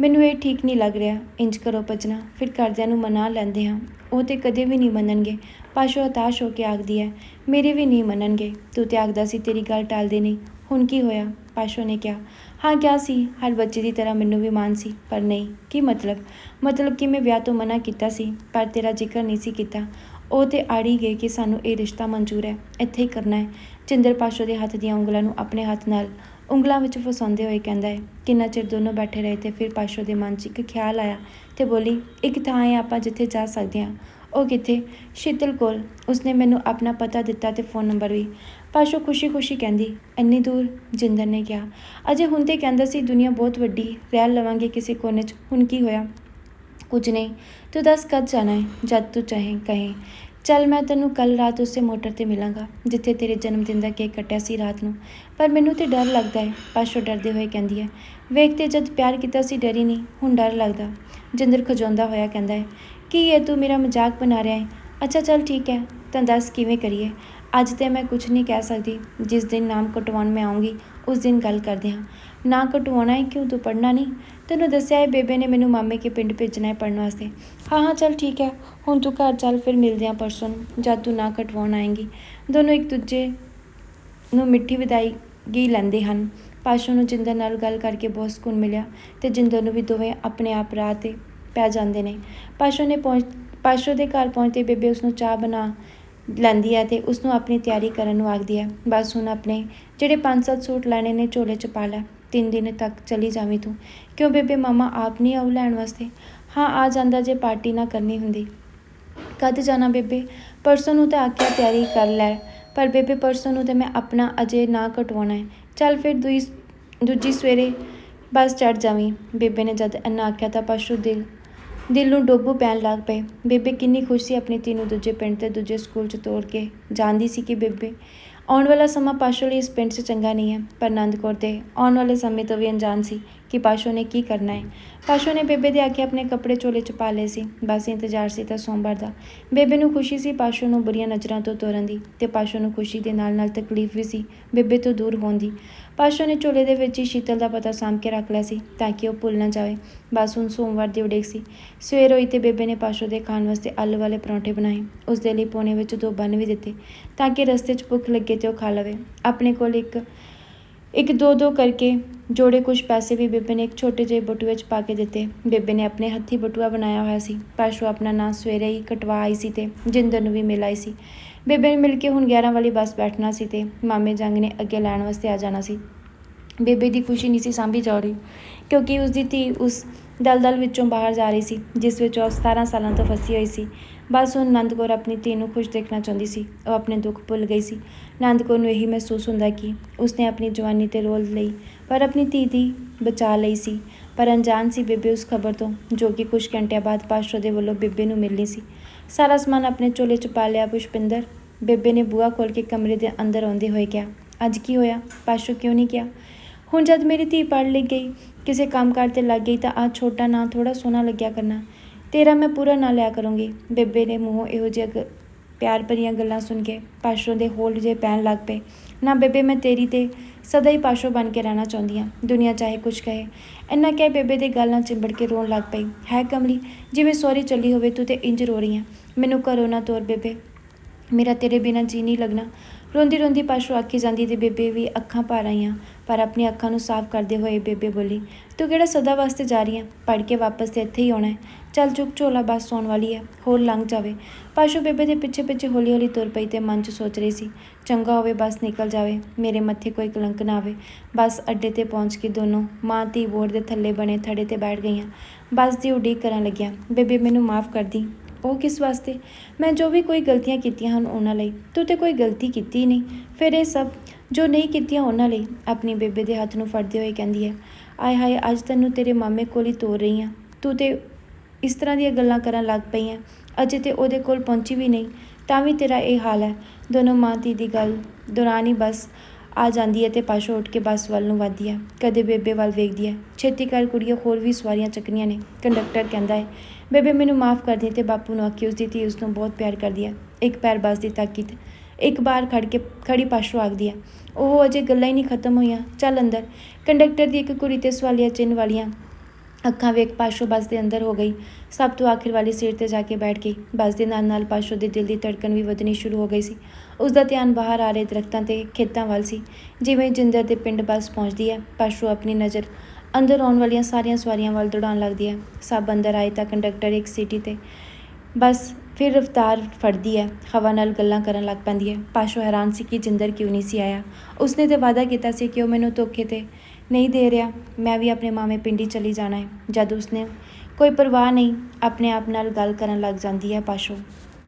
ਮੈਨੂੰ ਇਹ ਠੀਕ ਨਹੀਂ ਲੱਗ ਰਿਹਾ। ਇੰਜ ਕਰੋ ਭਜਣਾ ਫਿਰ ਘਰਦਿਆਂ ਨੂੰ ਮਨਾ ਲੈਂਦੇ ਹਾਂ। ਉਹ ਤੇ ਕਦੇ ਵੀ ਨਹੀਂ ਮੰਨਣਗੇ। ਪਾਸ਼ੋ ਹਤਾਸ਼ ਹੋ ਕੇ ਆਖਦੀ ਹੈ, ਮੇਰੇ ਵੀ ਨਹੀਂ ਮੰਨਣਗੇ। ਤੂੰ ਤੇ ਆਖਦਾ ਸੀ ਤੇਰੀ ਗੱਲ ਟਾਲਦੇ ਨਹੀਂ। ਹੁਣ ਕੀ ਹੋਇਆ? ਪਾਸ਼ੋ ਨੇ ਕਿਹਾ ਹਾਂ ਕਿਹਾ ਸੀ? ਹਰ ਬੱਚੇ ਦੀ ਤਰ੍ਹਾਂ ਮੈਨੂੰ ਵੀ ਮਾਨ ਸੀ, ਪਰ ਨਹੀਂ, ਕੀ ਮਤਲਬ? ਮਤਲਬ ਕਿ ਮੈਂ ਵਿਆਹ ਤੋਂ ਮਨਾ ਕੀਤਾ ਸੀ, ਪਰ ਤੇਰਾ ਜ਼ਿਕਰ ਨਹੀਂ ਸੀ ਕੀਤਾ। ਉਹ ਤੇ ਆੜੀ ਗਏ ਕਿ ਸਾਨੂੰ ਇਹ ਰਿਸ਼ਤਾ ਮਨਜ਼ੂਰ ਹੈ, ਇੱਥੇ ਹੀ ਕਰਨਾ ਹੈ। ਚਿੰਦਰ ਪਾਸ਼ੋ ਦੇ ਹੱਥ ਦੀਆਂ ਉਂਗਲਾਂ ਨੂੰ ਆਪਣੇ ਹੱਥ ਨਾਲ ਉਂਗਲਾਂ ਵਿੱਚ ਫਸਾਉਂਦੇ ਹੋਏ ਕਹਿੰਦਾ ਹੈ, ਕਿੰਨਾ ਚਿਰ ਦੋਨੋਂ ਬੈਠੇ ਰਹੇ ਤੇ ਫਿਰ ਪਾਸ਼ੋ ਦੇ ਮਨ 'ਚ ਇੱਕ ਖਿਆਲ ਆਇਆ ਤੇ ਬੋਲੀ, ਇੱਕ ਥਾਂ ਹੈ, ਆਪਾਂ ਜਿੱਥੇ ਜਾ ਸਕਦੇ ਹਾਂ। ਉਹ ਕਿੱਥੇ? ਸ਼ੀਤਲ ਕੋਲ। ਉਸਨੇ ਮੈਨੂੰ ਆਪਣਾ ਪਤਾ ਦਿੱਤਾ ਤੇ ਫੋਨ ਨੰਬਰ ਵੀ। ਪਾਸ਼ੋ ਖੁਸ਼ੀ-ਖੁਸ਼ੀ ਕਹਿੰਦੀ, ਇੰਨੀ ਦੂਰ? ਜਿੰਦਰ ਨੇ ਕਿਹਾ। ਅਜੇ ਹੁਣ ਤੇ ਕਹਿੰਦਾ ਸੀ, ਦੁਨੀਆ ਬਹੁਤ ਵੱਡੀ, ਰਹਿ ਲਵਾਂਗੇ ਕਿਸੇ ਕੋਨੇ 'ਚ। ਹੁਣ ਕੀ ਹੋਇਆ? ਕੁਝ ਨਹੀਂ। ਤੂੰ ਦੱਸ ਕਦ ਜਾਣਾ ਹੈ? ਜਦ ਤੂੰ ਚਾਹੇ, ਕਹੇ। ਚੱਲ ਮੈਂ ਤੈਨੂੰ ਕੱਲ ਰਾਤ ਉਸੇ ਮੋਟਰ ਤੇ ਮਿਲਾਂਗਾ, ਜਿੱਥੇ ਤੇਰੇ ਜਨਮ ਦਿਨ ਦਾ ਕੇਕ ਕੱਟਿਆ ਸੀ ਰਾਤ ਨੂੰ। ਪਰ ਮੈਨੂੰ ਤੇ ਡਰ ਲੱਗਦਾ ਹੈ। ਪਾਸ਼ੋ ਡਰਦੇ ਹੋਏ ਕਹਿੰਦੀ ਹੈ, ਵੇਖ ਤੇ ਜਦ ਪਿਆਰ ਕੀਤਾ ਸੀ, ਡਰੀ ਨਹੀਂ। ਹੁਣ ਡਰ ਲੱਗਦਾ। ਜਿੰਦਰ ਖਜਾਉਂਦਾ ਹੋਇਆ ਕਹਿੰਦਾ ਹੈ, ਕੀ ਇਹ ਤੂੰ ਮੇਰਾ ਮਜ਼ਾਕ ਬਣਾ ਰਿਹਾ ਹੈ? ਅੱਛਾ, ਚੱਲ ਠੀਕ ਹੈ। ਤਾਂ ਦੱਸ ਕਿਵੇਂ ਕਰੀਏ? ਅੱਜ ਤੇ ਮੈਂ ਕੁਝ ਨਹੀਂ ਕਹਿ ਸਕਦੀ। ਜਿਸ ਦਿਨ ਨਾਮ ਕਟਵਾਉਣ ਮੈਂ ਆਉਂਗੀ, ਉਸ ਦਿਨ ਗੱਲ ਕਰਦੇ ਹਾਂ। ਨਾ ਕਟਵਾਉਣਾ ਹੈ ਕਿਉਂ ਤੂੰ ਪੜ੍ਹਨਾ ਨਹੀਂ? ਤੈਨੂੰ ਦੱਸਿਆ ਹੈ ਬੇਬੇ ਨੇ ਮੈਨੂੰ ਮਾਮੇ ਕੇ ਪਿੰਡ ਭੇਜਣਾ ਹੈ ਪੜ੍ਹਨ ਵਾਸਤੇ। ਹਾਂ ਹਾਂ, ਚੱਲ ਠੀਕ ਹੈ। ਹੁਣ ਤੂੰ ਘਰ ਚੱਲ, ਫਿਰ ਮਿਲਦੇ ਹਾਂ ਪਰਸੋਂ ਨੂੰ, ਜਦ ਤੂੰ ਨਾ ਕਟਵਾਉਣ ਆਏਂਗੀ। ਦੋਨੋਂ ਇੱਕ ਦੂਜੇ ਨੂੰ ਮਿੱਠੀ ਵਿਦਾਇਗੀ ਲੈਂਦੇ ਹਨ। ਪਾਸ਼ੋ ਨੂੰ ਜਿੰਦਰ ਨਾਲ ਗੱਲ ਕਰਕੇ ਬਹੁਤ ਸਕੂਨ ਮਿਲਿਆ ਤੇ ਜਿੰਦਰ ਨੂੰ ਵੀ ਦੋਵੇਂ ਆਪਣੇ ਆਪ ਰਾਹ ਤੇ ਪੈ ਜਾਂਦੇ ਨੇ। ਪਾਸ਼ੋ ਨੇ ਪਹੁੰਚ, ਪਾਸ਼ੋ ਦੇ ਘਰ ਪਹੁੰਚਦੇ ਬੇਬੇ ਉਸ ਨੂੰ ਚਾਹ ਬਣਾ ਲੈਂਦੀ ਹੈ ਤੇ ਉਸ ਨੂੰ ਆਪਣੀ ਤਿਆਰੀ ਕਰਨ ਨੂੰ ਆਖਦੀ ਹੈ। ਬਸ ਹੁਣ ਆਪਣੇ ਜਿਹੜੇ ਪੰਜ ਸੱਤ ਸੂਟ ਲੈਣੇ ਨੇ ਝੋਲੇ 'ਚ ਪਾ ਲੈ। ਤਿੰਨ ਦਿਨ ਤੱਕ ਚਲੀ ਜਾਵੀਂ ਤੂੰ। ਕਿਉਂ ਬੇਬੇ, ਮਾਮਾ ਆਪ ਨਹੀਂ ਆਉ ਲੈਣ ਵਾਸਤੇ? ਹਾਂ, ਆ ਜਾਂਦਾ ਜੇ ਪਾਰਟੀ ਨਾ ਕਰਨੀ ਹੁੰਦੀ। ਕਦ ਜਾਣਾ ਬੇਬੇ? ਪਰਸੋਂ ਨੂੰ ਤਾਂ ਆਖਿਆ ਤਿਆਰੀ ਕਰ ਲੈ। ਪਰ ਬੇਬੇ, ਪਰਸੋਂ ਨੂੰ ਤੇ ਮੈਂ ਆਪਣਾ ਅਜੇ ਨਾ ਕਟਵਾਉਣਾ ਹੈ। ਚੱਲ ਫਿਰ ਦੂਈ, ਦੂਜੀ ਸਵੇਰੇ ਬਸ ਚੜ ਜਾਵੀਂ। ਬੇਬੇ ਨੇ ਜਦ ਇੰਨਾ ਆਖਿਆ ਤਾਂ ਪਸ਼ੂ ਦਿਲ ਦਿਲ ਨੂੰ ਡੋਬੂ ਪੈਣ ਲੱਗ ਪਏ। ਬੇਬੇ ਕਿੰਨੀ ਖੁਸ਼ ਸੀ ਆਪਣੀ ਧੀ ਨੂੰ ਦੂਜੇ ਪਿੰਡ ਤੇ ਦੂਜੇ ਸਕੂਲ 'ਚ ਤੋੜ ਕੇ। ਜਾਣਦੀ ਸੀ ਕਿ ਬੇਬੇ ਆਉਣ ਵਾਲਾ ਸਮਾਂ ਪਾਸ਼ੋ ਲਈ ਇਸ ਪਿੰਡ 'ਚ ਚੰਗਾ ਨਹੀਂ ਹੈ, ਪਰ ਆਨੰਦ ਕੌਰ ਤੇ ਆਉਣ ਵਾਲੇ ਸਮੇਂ ਤੋਂ ਵੀ ਅਣਜਾਣ ਸੀ। ਕਿ ਪਾਸ਼ੋ ਨੇ ਕੀ ਕਰਨਾ ਹੈ। ਪਾਸ਼ੋ ਨੇ ਬੇਬੇ ਦੇ ਆਖੇ ਆਪਣੇ ਕੱਪੜੇ ਚੋਲੇ 'ਚ ਪਾ ਲਏ ਸੀ। ਬਸ ਇੰਤਜ਼ਾਰ ਸੀ ਤਾਂ ਸੋਮਵਾਰ ਦਾ। ਬੇਬੇ ਨੂੰ ਖੁਸ਼ੀ ਸੀ ਪਾਸ਼ੋ ਨੂੰ ਬੁਰੀਆਂ ਨਜ਼ਰਾਂ ਤੋਂ ਤੋਰਨ ਦੀ ਤੇ ਪਾਸ਼ੋ ਨੂੰ ਖੁਸ਼ੀ ਦੇ ਨਾਲ ਨਾਲ ਤਕਲੀਫ ਵੀ ਸੀ। ਬੇਬੇ ਤੋਂ ਦੂਰ ਹੋਣ ਦੀ। ਪਾਸ਼ੋ ਨੇ ਚੋਲੇ ਦੇ ਵਿੱਚ ਹੀ ਸ਼ੀਤਲ ਦਾ ਪਤਾ ਸਾਂਭ ਕੇ ਰੱਖ ਲਿਆ ਸੀ ਤਾਂ ਕਿ ਉਹ ਭੁੱਲ ਨਾ ਜਾਵੇ। ਬਸ ਹੁਣ ਸੋਮਵਾਰ ਦੀ ਉਡੀਕ ਸੀ। ਸਵੇਰ ਹੋਈ ਤੇ ਬੇਬੇ ਨੇ ਪਾਸ਼ੋ ਦੇ ਖਾਣ ਵਾਸਤੇ ਆਲੂ ਵਾਲੇ ਪਰੌਂਠੇ ਬਣਾਏ। ਉਸ ਦੇ ਲਈ ਪੋਨੇ ਵਿੱਚ ਦੋ ਬੰਨ ਵੀ ਦਿੱਤੇ ਤਾਂ ਕਿ ਰਸਤੇ 'ਚ ਭੁੱਖ ਲੱਗੇ ਤੇ ਉਹ ਖਾ ਲਵੇ। ਆਪਣੇ ਕੋਲ ਇੱਕ ਇੱਕ ਦੋ ਦੋ ਕਰਕੇ ਜੋੜੇ ਕੁਝ ਪੈਸੇ ਵੀ ਬੇਬੇ ਨੇ ਇੱਕ ਛੋਟੇ ਜਿਹੇ ਬਟੂਏ 'ਚ ਪਾ ਕੇ ਦਿੱਤੇ। ਬੇਬੇ ਨੇ ਆਪਣੇ ਹੱਥੀ ਬਟੂਆ ਬਣਾਇਆ ਹੋਇਆ ਸੀ। ਪਾਸ਼ੂ ਆਪਣਾ ਨਾਂ ਸਵੇਰੇ ਹੀ ਕਟਵਾ ਆਈ ਸੀ ਤੇ ਜਿੰਦਰ ਨੂੰ ਵੀ ਮਿਲ ਆਈ ਸੀ। ਬੇਬੇ ਨੇ ਮਿਲ ਕੇ ਹੁਣ 11 ਵਾਲੀ ਬੱਸ ਬੈਠਣਾ ਸੀ ਤੇ ਮਾਮੇ ਜੰਗ ਨੇ ਅੱਗੇ ਲੈਣ ਵਾਸਤੇ ਆ ਜਾਣਾ ਸੀ। ਬੇਬੇ ਦੀ ਖੁਸ਼ੀ ਨਹੀਂ ਸੀ ਸਾਂਭੀ ਜਾ ਰਹੀ, ਕਿਉਂਕਿ ਉਸ ਦੀ ਧੀ ਉਸ ਦਲਦਲ ਵਿੱਚੋਂ ਬਾਹਰ ਜਾ ਰਹੀ ਸੀ, ਜਿਸ ਵਿੱਚ ਉਹ 17 ਸਾਲਾਂ ਤੋਂ ਫਸੀ ਹੋਈ ਸੀ। ਬਸ ਹੁਣ ਆਨੰਦ ਕੌਰ ਆਪਣੀ ਧੀ ਨੂੰ ਖੁਸ਼ ਦੇਖਣਾ ਚਾਹੁੰਦੀ ਸੀ। ਉਹ ਆਪਣੇ ਦੁੱਖ ਭੁੱਲ ਗਈ ਸੀ। ਆਨੰਦ ਕੌਰ ਨੂੰ ਇਹੀ ਮਹਿਸੂਸ ਹੁੰਦਾ ਕਿ ਉਸਨੇ ਆਪਣੀ ਜਵਾਨੀ ਤੇ ਰੋਲ ਲਈ, ਪਰ ਆਪਣੀ ਧੀ ਦੀ ਬਚਾ ਲਈ ਸੀ। ਪਰ ਅਣਜਾਣ ਸੀ ਬੇਬੇ ਉਸ ਖਬਰ ਤੋਂ, ਜੋ ਕਿ ਕੁਝ ਘੰਟਿਆਂ ਬਾਅਦ ਪਾਸ਼ੋ ਦੇ ਵੱਲੋਂ ਬੇਬੇ ਨੂੰ ਮਿਲਣੀ ਸੀ। ਸਾਰਾ ਸਮਾਨ ਆਪਣੇ ਚੋਲੇ 'ਚ ਪਾ ਲਿਆ ਪੁਸ਼ਪਿੰਦਰ। ਬੇਬੇ ਨੇ ਬੂਹਾ ਖੋਲ ਕੇ ਕਮਰੇ ਦੇ ਅੰਦਰ ਆਉਂਦੇ ਹੋਏ ਕਿਹਾ, ਅੱਜ ਕੀ ਹੋਇਆ? ਪਾਸ਼ੋ ਕਿਉਂ ਨਹੀਂ ਕਿਹਾ ਹੁਣ ਜਦ ਮੇਰੀ ਧੀ ਪੜ੍ਹ ਲਈ ਗਈ ਕਿਸੇ ਕੰਮ ਕਾਰ ਤੇ ਲੱਗ ਗਈ ਤਾਂ ਆ ਛੋਟਾ ਨਾਂ ਥੋੜਾ ਸੋਹਣਾ ਲੱਗਿਆ ਕਰਨਾ। ਤੇਰਾ ਮੈਂ ਪੂਰਾ ਨਾਂ ਲਿਆ ਕਰੂੰਗੀ। ਬੇਬੇ ਦੇ ਮੂੰਹੋਂ ਇਹੋ ਜਿਹੀਆਂ ਪਿਆਰ ਭਰੀਆਂ ਗੱਲਾਂ ਸੁਣ ਕੇ ਪਾਸ਼ੋ ਦੇ ਹੋਲ ਜੇ ਪੈਣ ਲੱਗ ਪਏ। ਨਾ ਬੇਬੇ, ਮੈਂ ਤੇਰੀ ਤੇ ਸਦਾ ਹੀ ਪਾਸ਼ੋ ਬਣ ਕੇ ਰਹਿਣਾ ਚਾਹੁੰਦੀ ਹਾਂ। ਦੁਨੀਆ ਚਾਹੇ ਕੁਝ ਕਹੇ। ਇੰਨਾ ਕਹਿ ਬੇਬੇ ਦੇ ਗੱਲ ਨਾਲ ਚਿੰਬੜ ਕੇ ਰੋਣ ਲੱਗ ਪਈ। ਹੈ ਕਮਲੀ, ਜਿਵੇਂ ਸੋਰੀ ਚੱਲੀ ਹੋਵੇ, ਤੂੰ ਤੇ ਇੰਜ ਰੋ ਰਹੀ ਹੈ ਮੈਨੂੰ ਘਰੋਂ ਨਾ ਤੋਰ ਬੇਬੇ। ਮੇਰਾ ਤੇਰੇ ਬਿਨਾਂ ਜੀ ਨਹੀਂ ਲੱਗਣਾ। ਰੋਂਦੀ ਰੋਂਦੀ ਪਾਸ਼ੋ ਆਖੀ ਜਾਂਦੀ ਤੇ ਬੇਬੇ ਵੀ ਅੱਖਾਂ ਭਰ ਆਈਆਂ, ਪਰ ਆਪਣੀ ਅੱਖਾਂ ਨੂੰ ਸਾਫ਼ ਕਰਦੇ ਹੋਏ ਬੇਬੇ ਬੋਲੀ, ਤੂੰ ਕਿਹੜਾ ਸਦਾ ਵਾਸਤੇ ਜਾ ਰਹੀ ਹੈ ਪੜ ਕੇ ਵਾਪਸ ਤੇ ਇੱਥੇ ਹੀ ਆਉਣਾ ਹੈ। ਚੱਲ ਚੁੱਕ ਝੋਲਾ ਬਸ ਸੌਣ ਵਾਲੀ ਹੈ, ਹੋਰ ਲੰਘ ਜਾਵੇ। ਪਾਸ਼ੋ ਬੇਬੇ ਦੇ ਪਿੱਛੇ ਪਿੱਛੇ ਹੌਲੀ ਹੌਲੀ ਤੁਰ ਪਈ ਤੇ ਮਨ 'ਚ ਸੋਚ ਰਹੀ ਸੀ, ਚੰਗਾ ਹੋਵੇ ਬਸ ਨਿਕਲ ਜਾਵੇ, ਮੇਰੇ ਮੱਥੇ ਕੋਈ ਕਲੰਕ ਨਾ ਆਵੇ। ਬਸ ਅੱਡੇ ਤੇ ਪਹੁੰਚ ਕੇ ਦੋਨੋਂ, ਮਾਂ, ਧੀ ਬੋਰਡ ਦੇ ਥੱਲੇ ਬਣੇ ਥੜੇ ਤੇ ਬੈਠ ਗਈਆਂ। ਬੱਸ ਦੀ ਉਡੀਕ ਕਰਨ ਲੱਗੀਆਂ। ਬੇਬੇ, ਮੈਨੂੰ ਮਾਫ ਕਰ ਦੀ ਉਹ ਕਿਸ ਵਾਸਤੇ? ਮੈਂ ਜੋ ਵੀ ਕੋਈ ਗਲਤੀਆਂ ਕੀਤੀਆਂ ਹਨ ਉਹਨਾਂ ਲਈ, ਤੂੰ ਤੇ ਕੋਈ ਗਲਤੀ ਕੀਤੀ ਨਹੀਂ। ਫਿਰ ਇਹ ਸਭ ਜੋ ਨਹੀਂ ਕੀਤੀਆਂ ਉਹਨਾਂ ਲਈ, ਆਪਣੀ ਬੇਬੇ ਦੇ ਹੱਥ ਨੂੰ ਫੜਦੇ ਹੋਏ ਕਹਿੰਦੀ ਹੈ, ਆਏ ਹਾਏ, ਅੱਜ ਤੈਨੂੰ ਤੇਰੇ ਮਾਮੇ ਕੋਲ ਹੀ ਤੋਰ ਰਹੀ ਹਾਂ। ਤੂੰ ਤੇ ਇਸ ਤਰ੍ਹਾਂ ਦੀਆਂ ਗੱਲਾਂ ਕਰਨ ਲੱਗ ਪਈ ਹੈ। ਅਜੇ ਤੇ ਉਹਦੇ ਕੋਲ ਪਹੁੰਚੀ ਵੀ ਨਹੀਂ, ਤਾਂ ਵੀ ਤੇਰਾ ਇਹ ਹਾਲ ਹੈ। ਦੋਨੋਂ ਮਾਂ ਧੀ ਦੀ ਗੱਲ ਦੌਰਾਨ ਹੀ ਬਸ ਆ ਜਾਂਦੀ ਹੈ ਤੇ ਪਾਸ਼ੋ ਉੱਠ ਕੇ ਬੱਸ ਵੱਲ ਨੂੰ ਵੱਧਦੀ ਹੈ। ਕਦੇ ਬੇਬੇ ਵੱਲ ਵੇਖਦੀ ਹੈ। ਛੇਤੀ ਕਰ ਕੁੜੀਆਂ ਹੋਰ ਵੀ ਸਵਾਰੀਆਂ ਚੱਕਣੀਆਂ ਨੇ, ਕੰਡਕਟਰ ਕਹਿੰਦਾ ਹੈ ਬੇਬੇ, ਮੈਨੂੰ ਮਾਫ ਕਰ ਦੇ ਤੇ ਬਾਪੂ ਨੂੰ ਆਖੀ, ਉਸ ਦੀ ਧੀ ਉਸ ਨੂੰ ਬਹੁਤ ਪਿਆਰ ਕਰਦੀ ਹੈ ਇੱਕ ਪੈਰ ਬੱਸ ਦੀ ਤਾਕੀਦ, ਇੱਕ ਬਾਰ ਖੜ ਕੇ ਖੜੀ ਪਾਸ਼ੋ ਆਖਦੀ ਹੈ ਉਹ ਅਜੇ ਗੱਲਾਂ ਹੀ ਨਹੀਂ ਖਤਮ ਹੋਈਆਂ। ਚੱਲ ਅੰਦਰ। ਕੰਡਕਟਰ ਦੀ ਇੱਕ ਕੁੜੀ ਤੇ ਸਵਾਲੀਆਂ ਚਿੰਨ੍ਹ ਵਾਲੀਆਂ ਅੱਖਾਂ ਵੇਖ ਪਾਸ਼ੋ ਬੱਸ ਦੇ ਅੰਦਰ ਹੋ ਗਈ। ਸਭ ਤੋਂ ਆਖਿਰ ਵਾਲੀ ਸੀਟ ਤੇ ਜਾ ਕੇ ਬੈਠ ਗਈ। ਬੱਸ ਦੇ ਨਾਲ ਨਾਲ ਪਾਸ਼ੋ ਦੇ ਦਿਲ ਦੀ ਧੜਕਣ ਵੀ ਵਧਣੀ ਸ਼ੁਰੂ ਹੋ ਗਈ ਸੀ। ਉਸ ਦਾ ਧਿਆਨ ਬਾਹਰ ਆ ਰਹੇ ਦਰਖਤਾਂ ਤੇ ਖੇਤਾਂ ਵੱਲ ਸੀ। ਜਿਵੇਂ ਜਿੰਦਰ ਦੇ ਪਿੰਡ ਬੱਸ ਪਹੁੰਚਦੀ ਹੈ, ਪਾਸ਼ੋ ਆਪਣੀ ਨਜ਼ਰ ਅੰਦਰ ਆਉਣ ਵਾਲੀਆਂ ਸਾਰੀਆਂ ਸਵਾਰੀਆਂ ਵੱਲ ਦੌੜਾਉਣ ਲੱਗਦੀ ਹੈ। ਸਭ ਅੰਦਰ ਆਏ ਤਾਂ ਕੰਡਕਟਰ ਇੱਕ ਸੀਟੀ ਤੇ ਬਸ ਫਿਰ ਰਫ਼ਤਾਰ ਫੜਦੀ ਹੈ। ਹਵਾ ਨਾਲ ਗੱਲਾਂ ਕਰਨ ਲੱਗ ਪੈਂਦੀ ਹੈ। ਪਾਸ਼ੋ ਹੈਰਾਨ ਸੀ ਕਿ ਜਿੰਦਰ ਕਿਉਂ ਨਹੀਂ ਸੀ ਆਇਆ। ਉਸਨੇ ਤੇ ਵਾਅਦਾ ਕੀਤਾ ਸੀ ਕਿ ਉਹ ਮੈਨੂੰ ਧੋਖੇ ਤੇ ਨਹੀਂ ਦੇ ਰਿਹਾ। ਮੈਂ ਵੀ ਆਪਣੇ ਮਾਮੇ ਪਿੰਡੀ ਚਲੀ ਜਾਣਾ ਹੈ। ਜਦ ਉਸਨੇ ਕੋਈ ਪਰਵਾਹ ਨਹੀਂ, ਆਪਣੇ ਆਪ ਨਾਲ ਗੱਲ ਕਰਨ ਲੱਗ ਜਾਂਦੀ ਹੈ ਪਾਸ਼ੋ।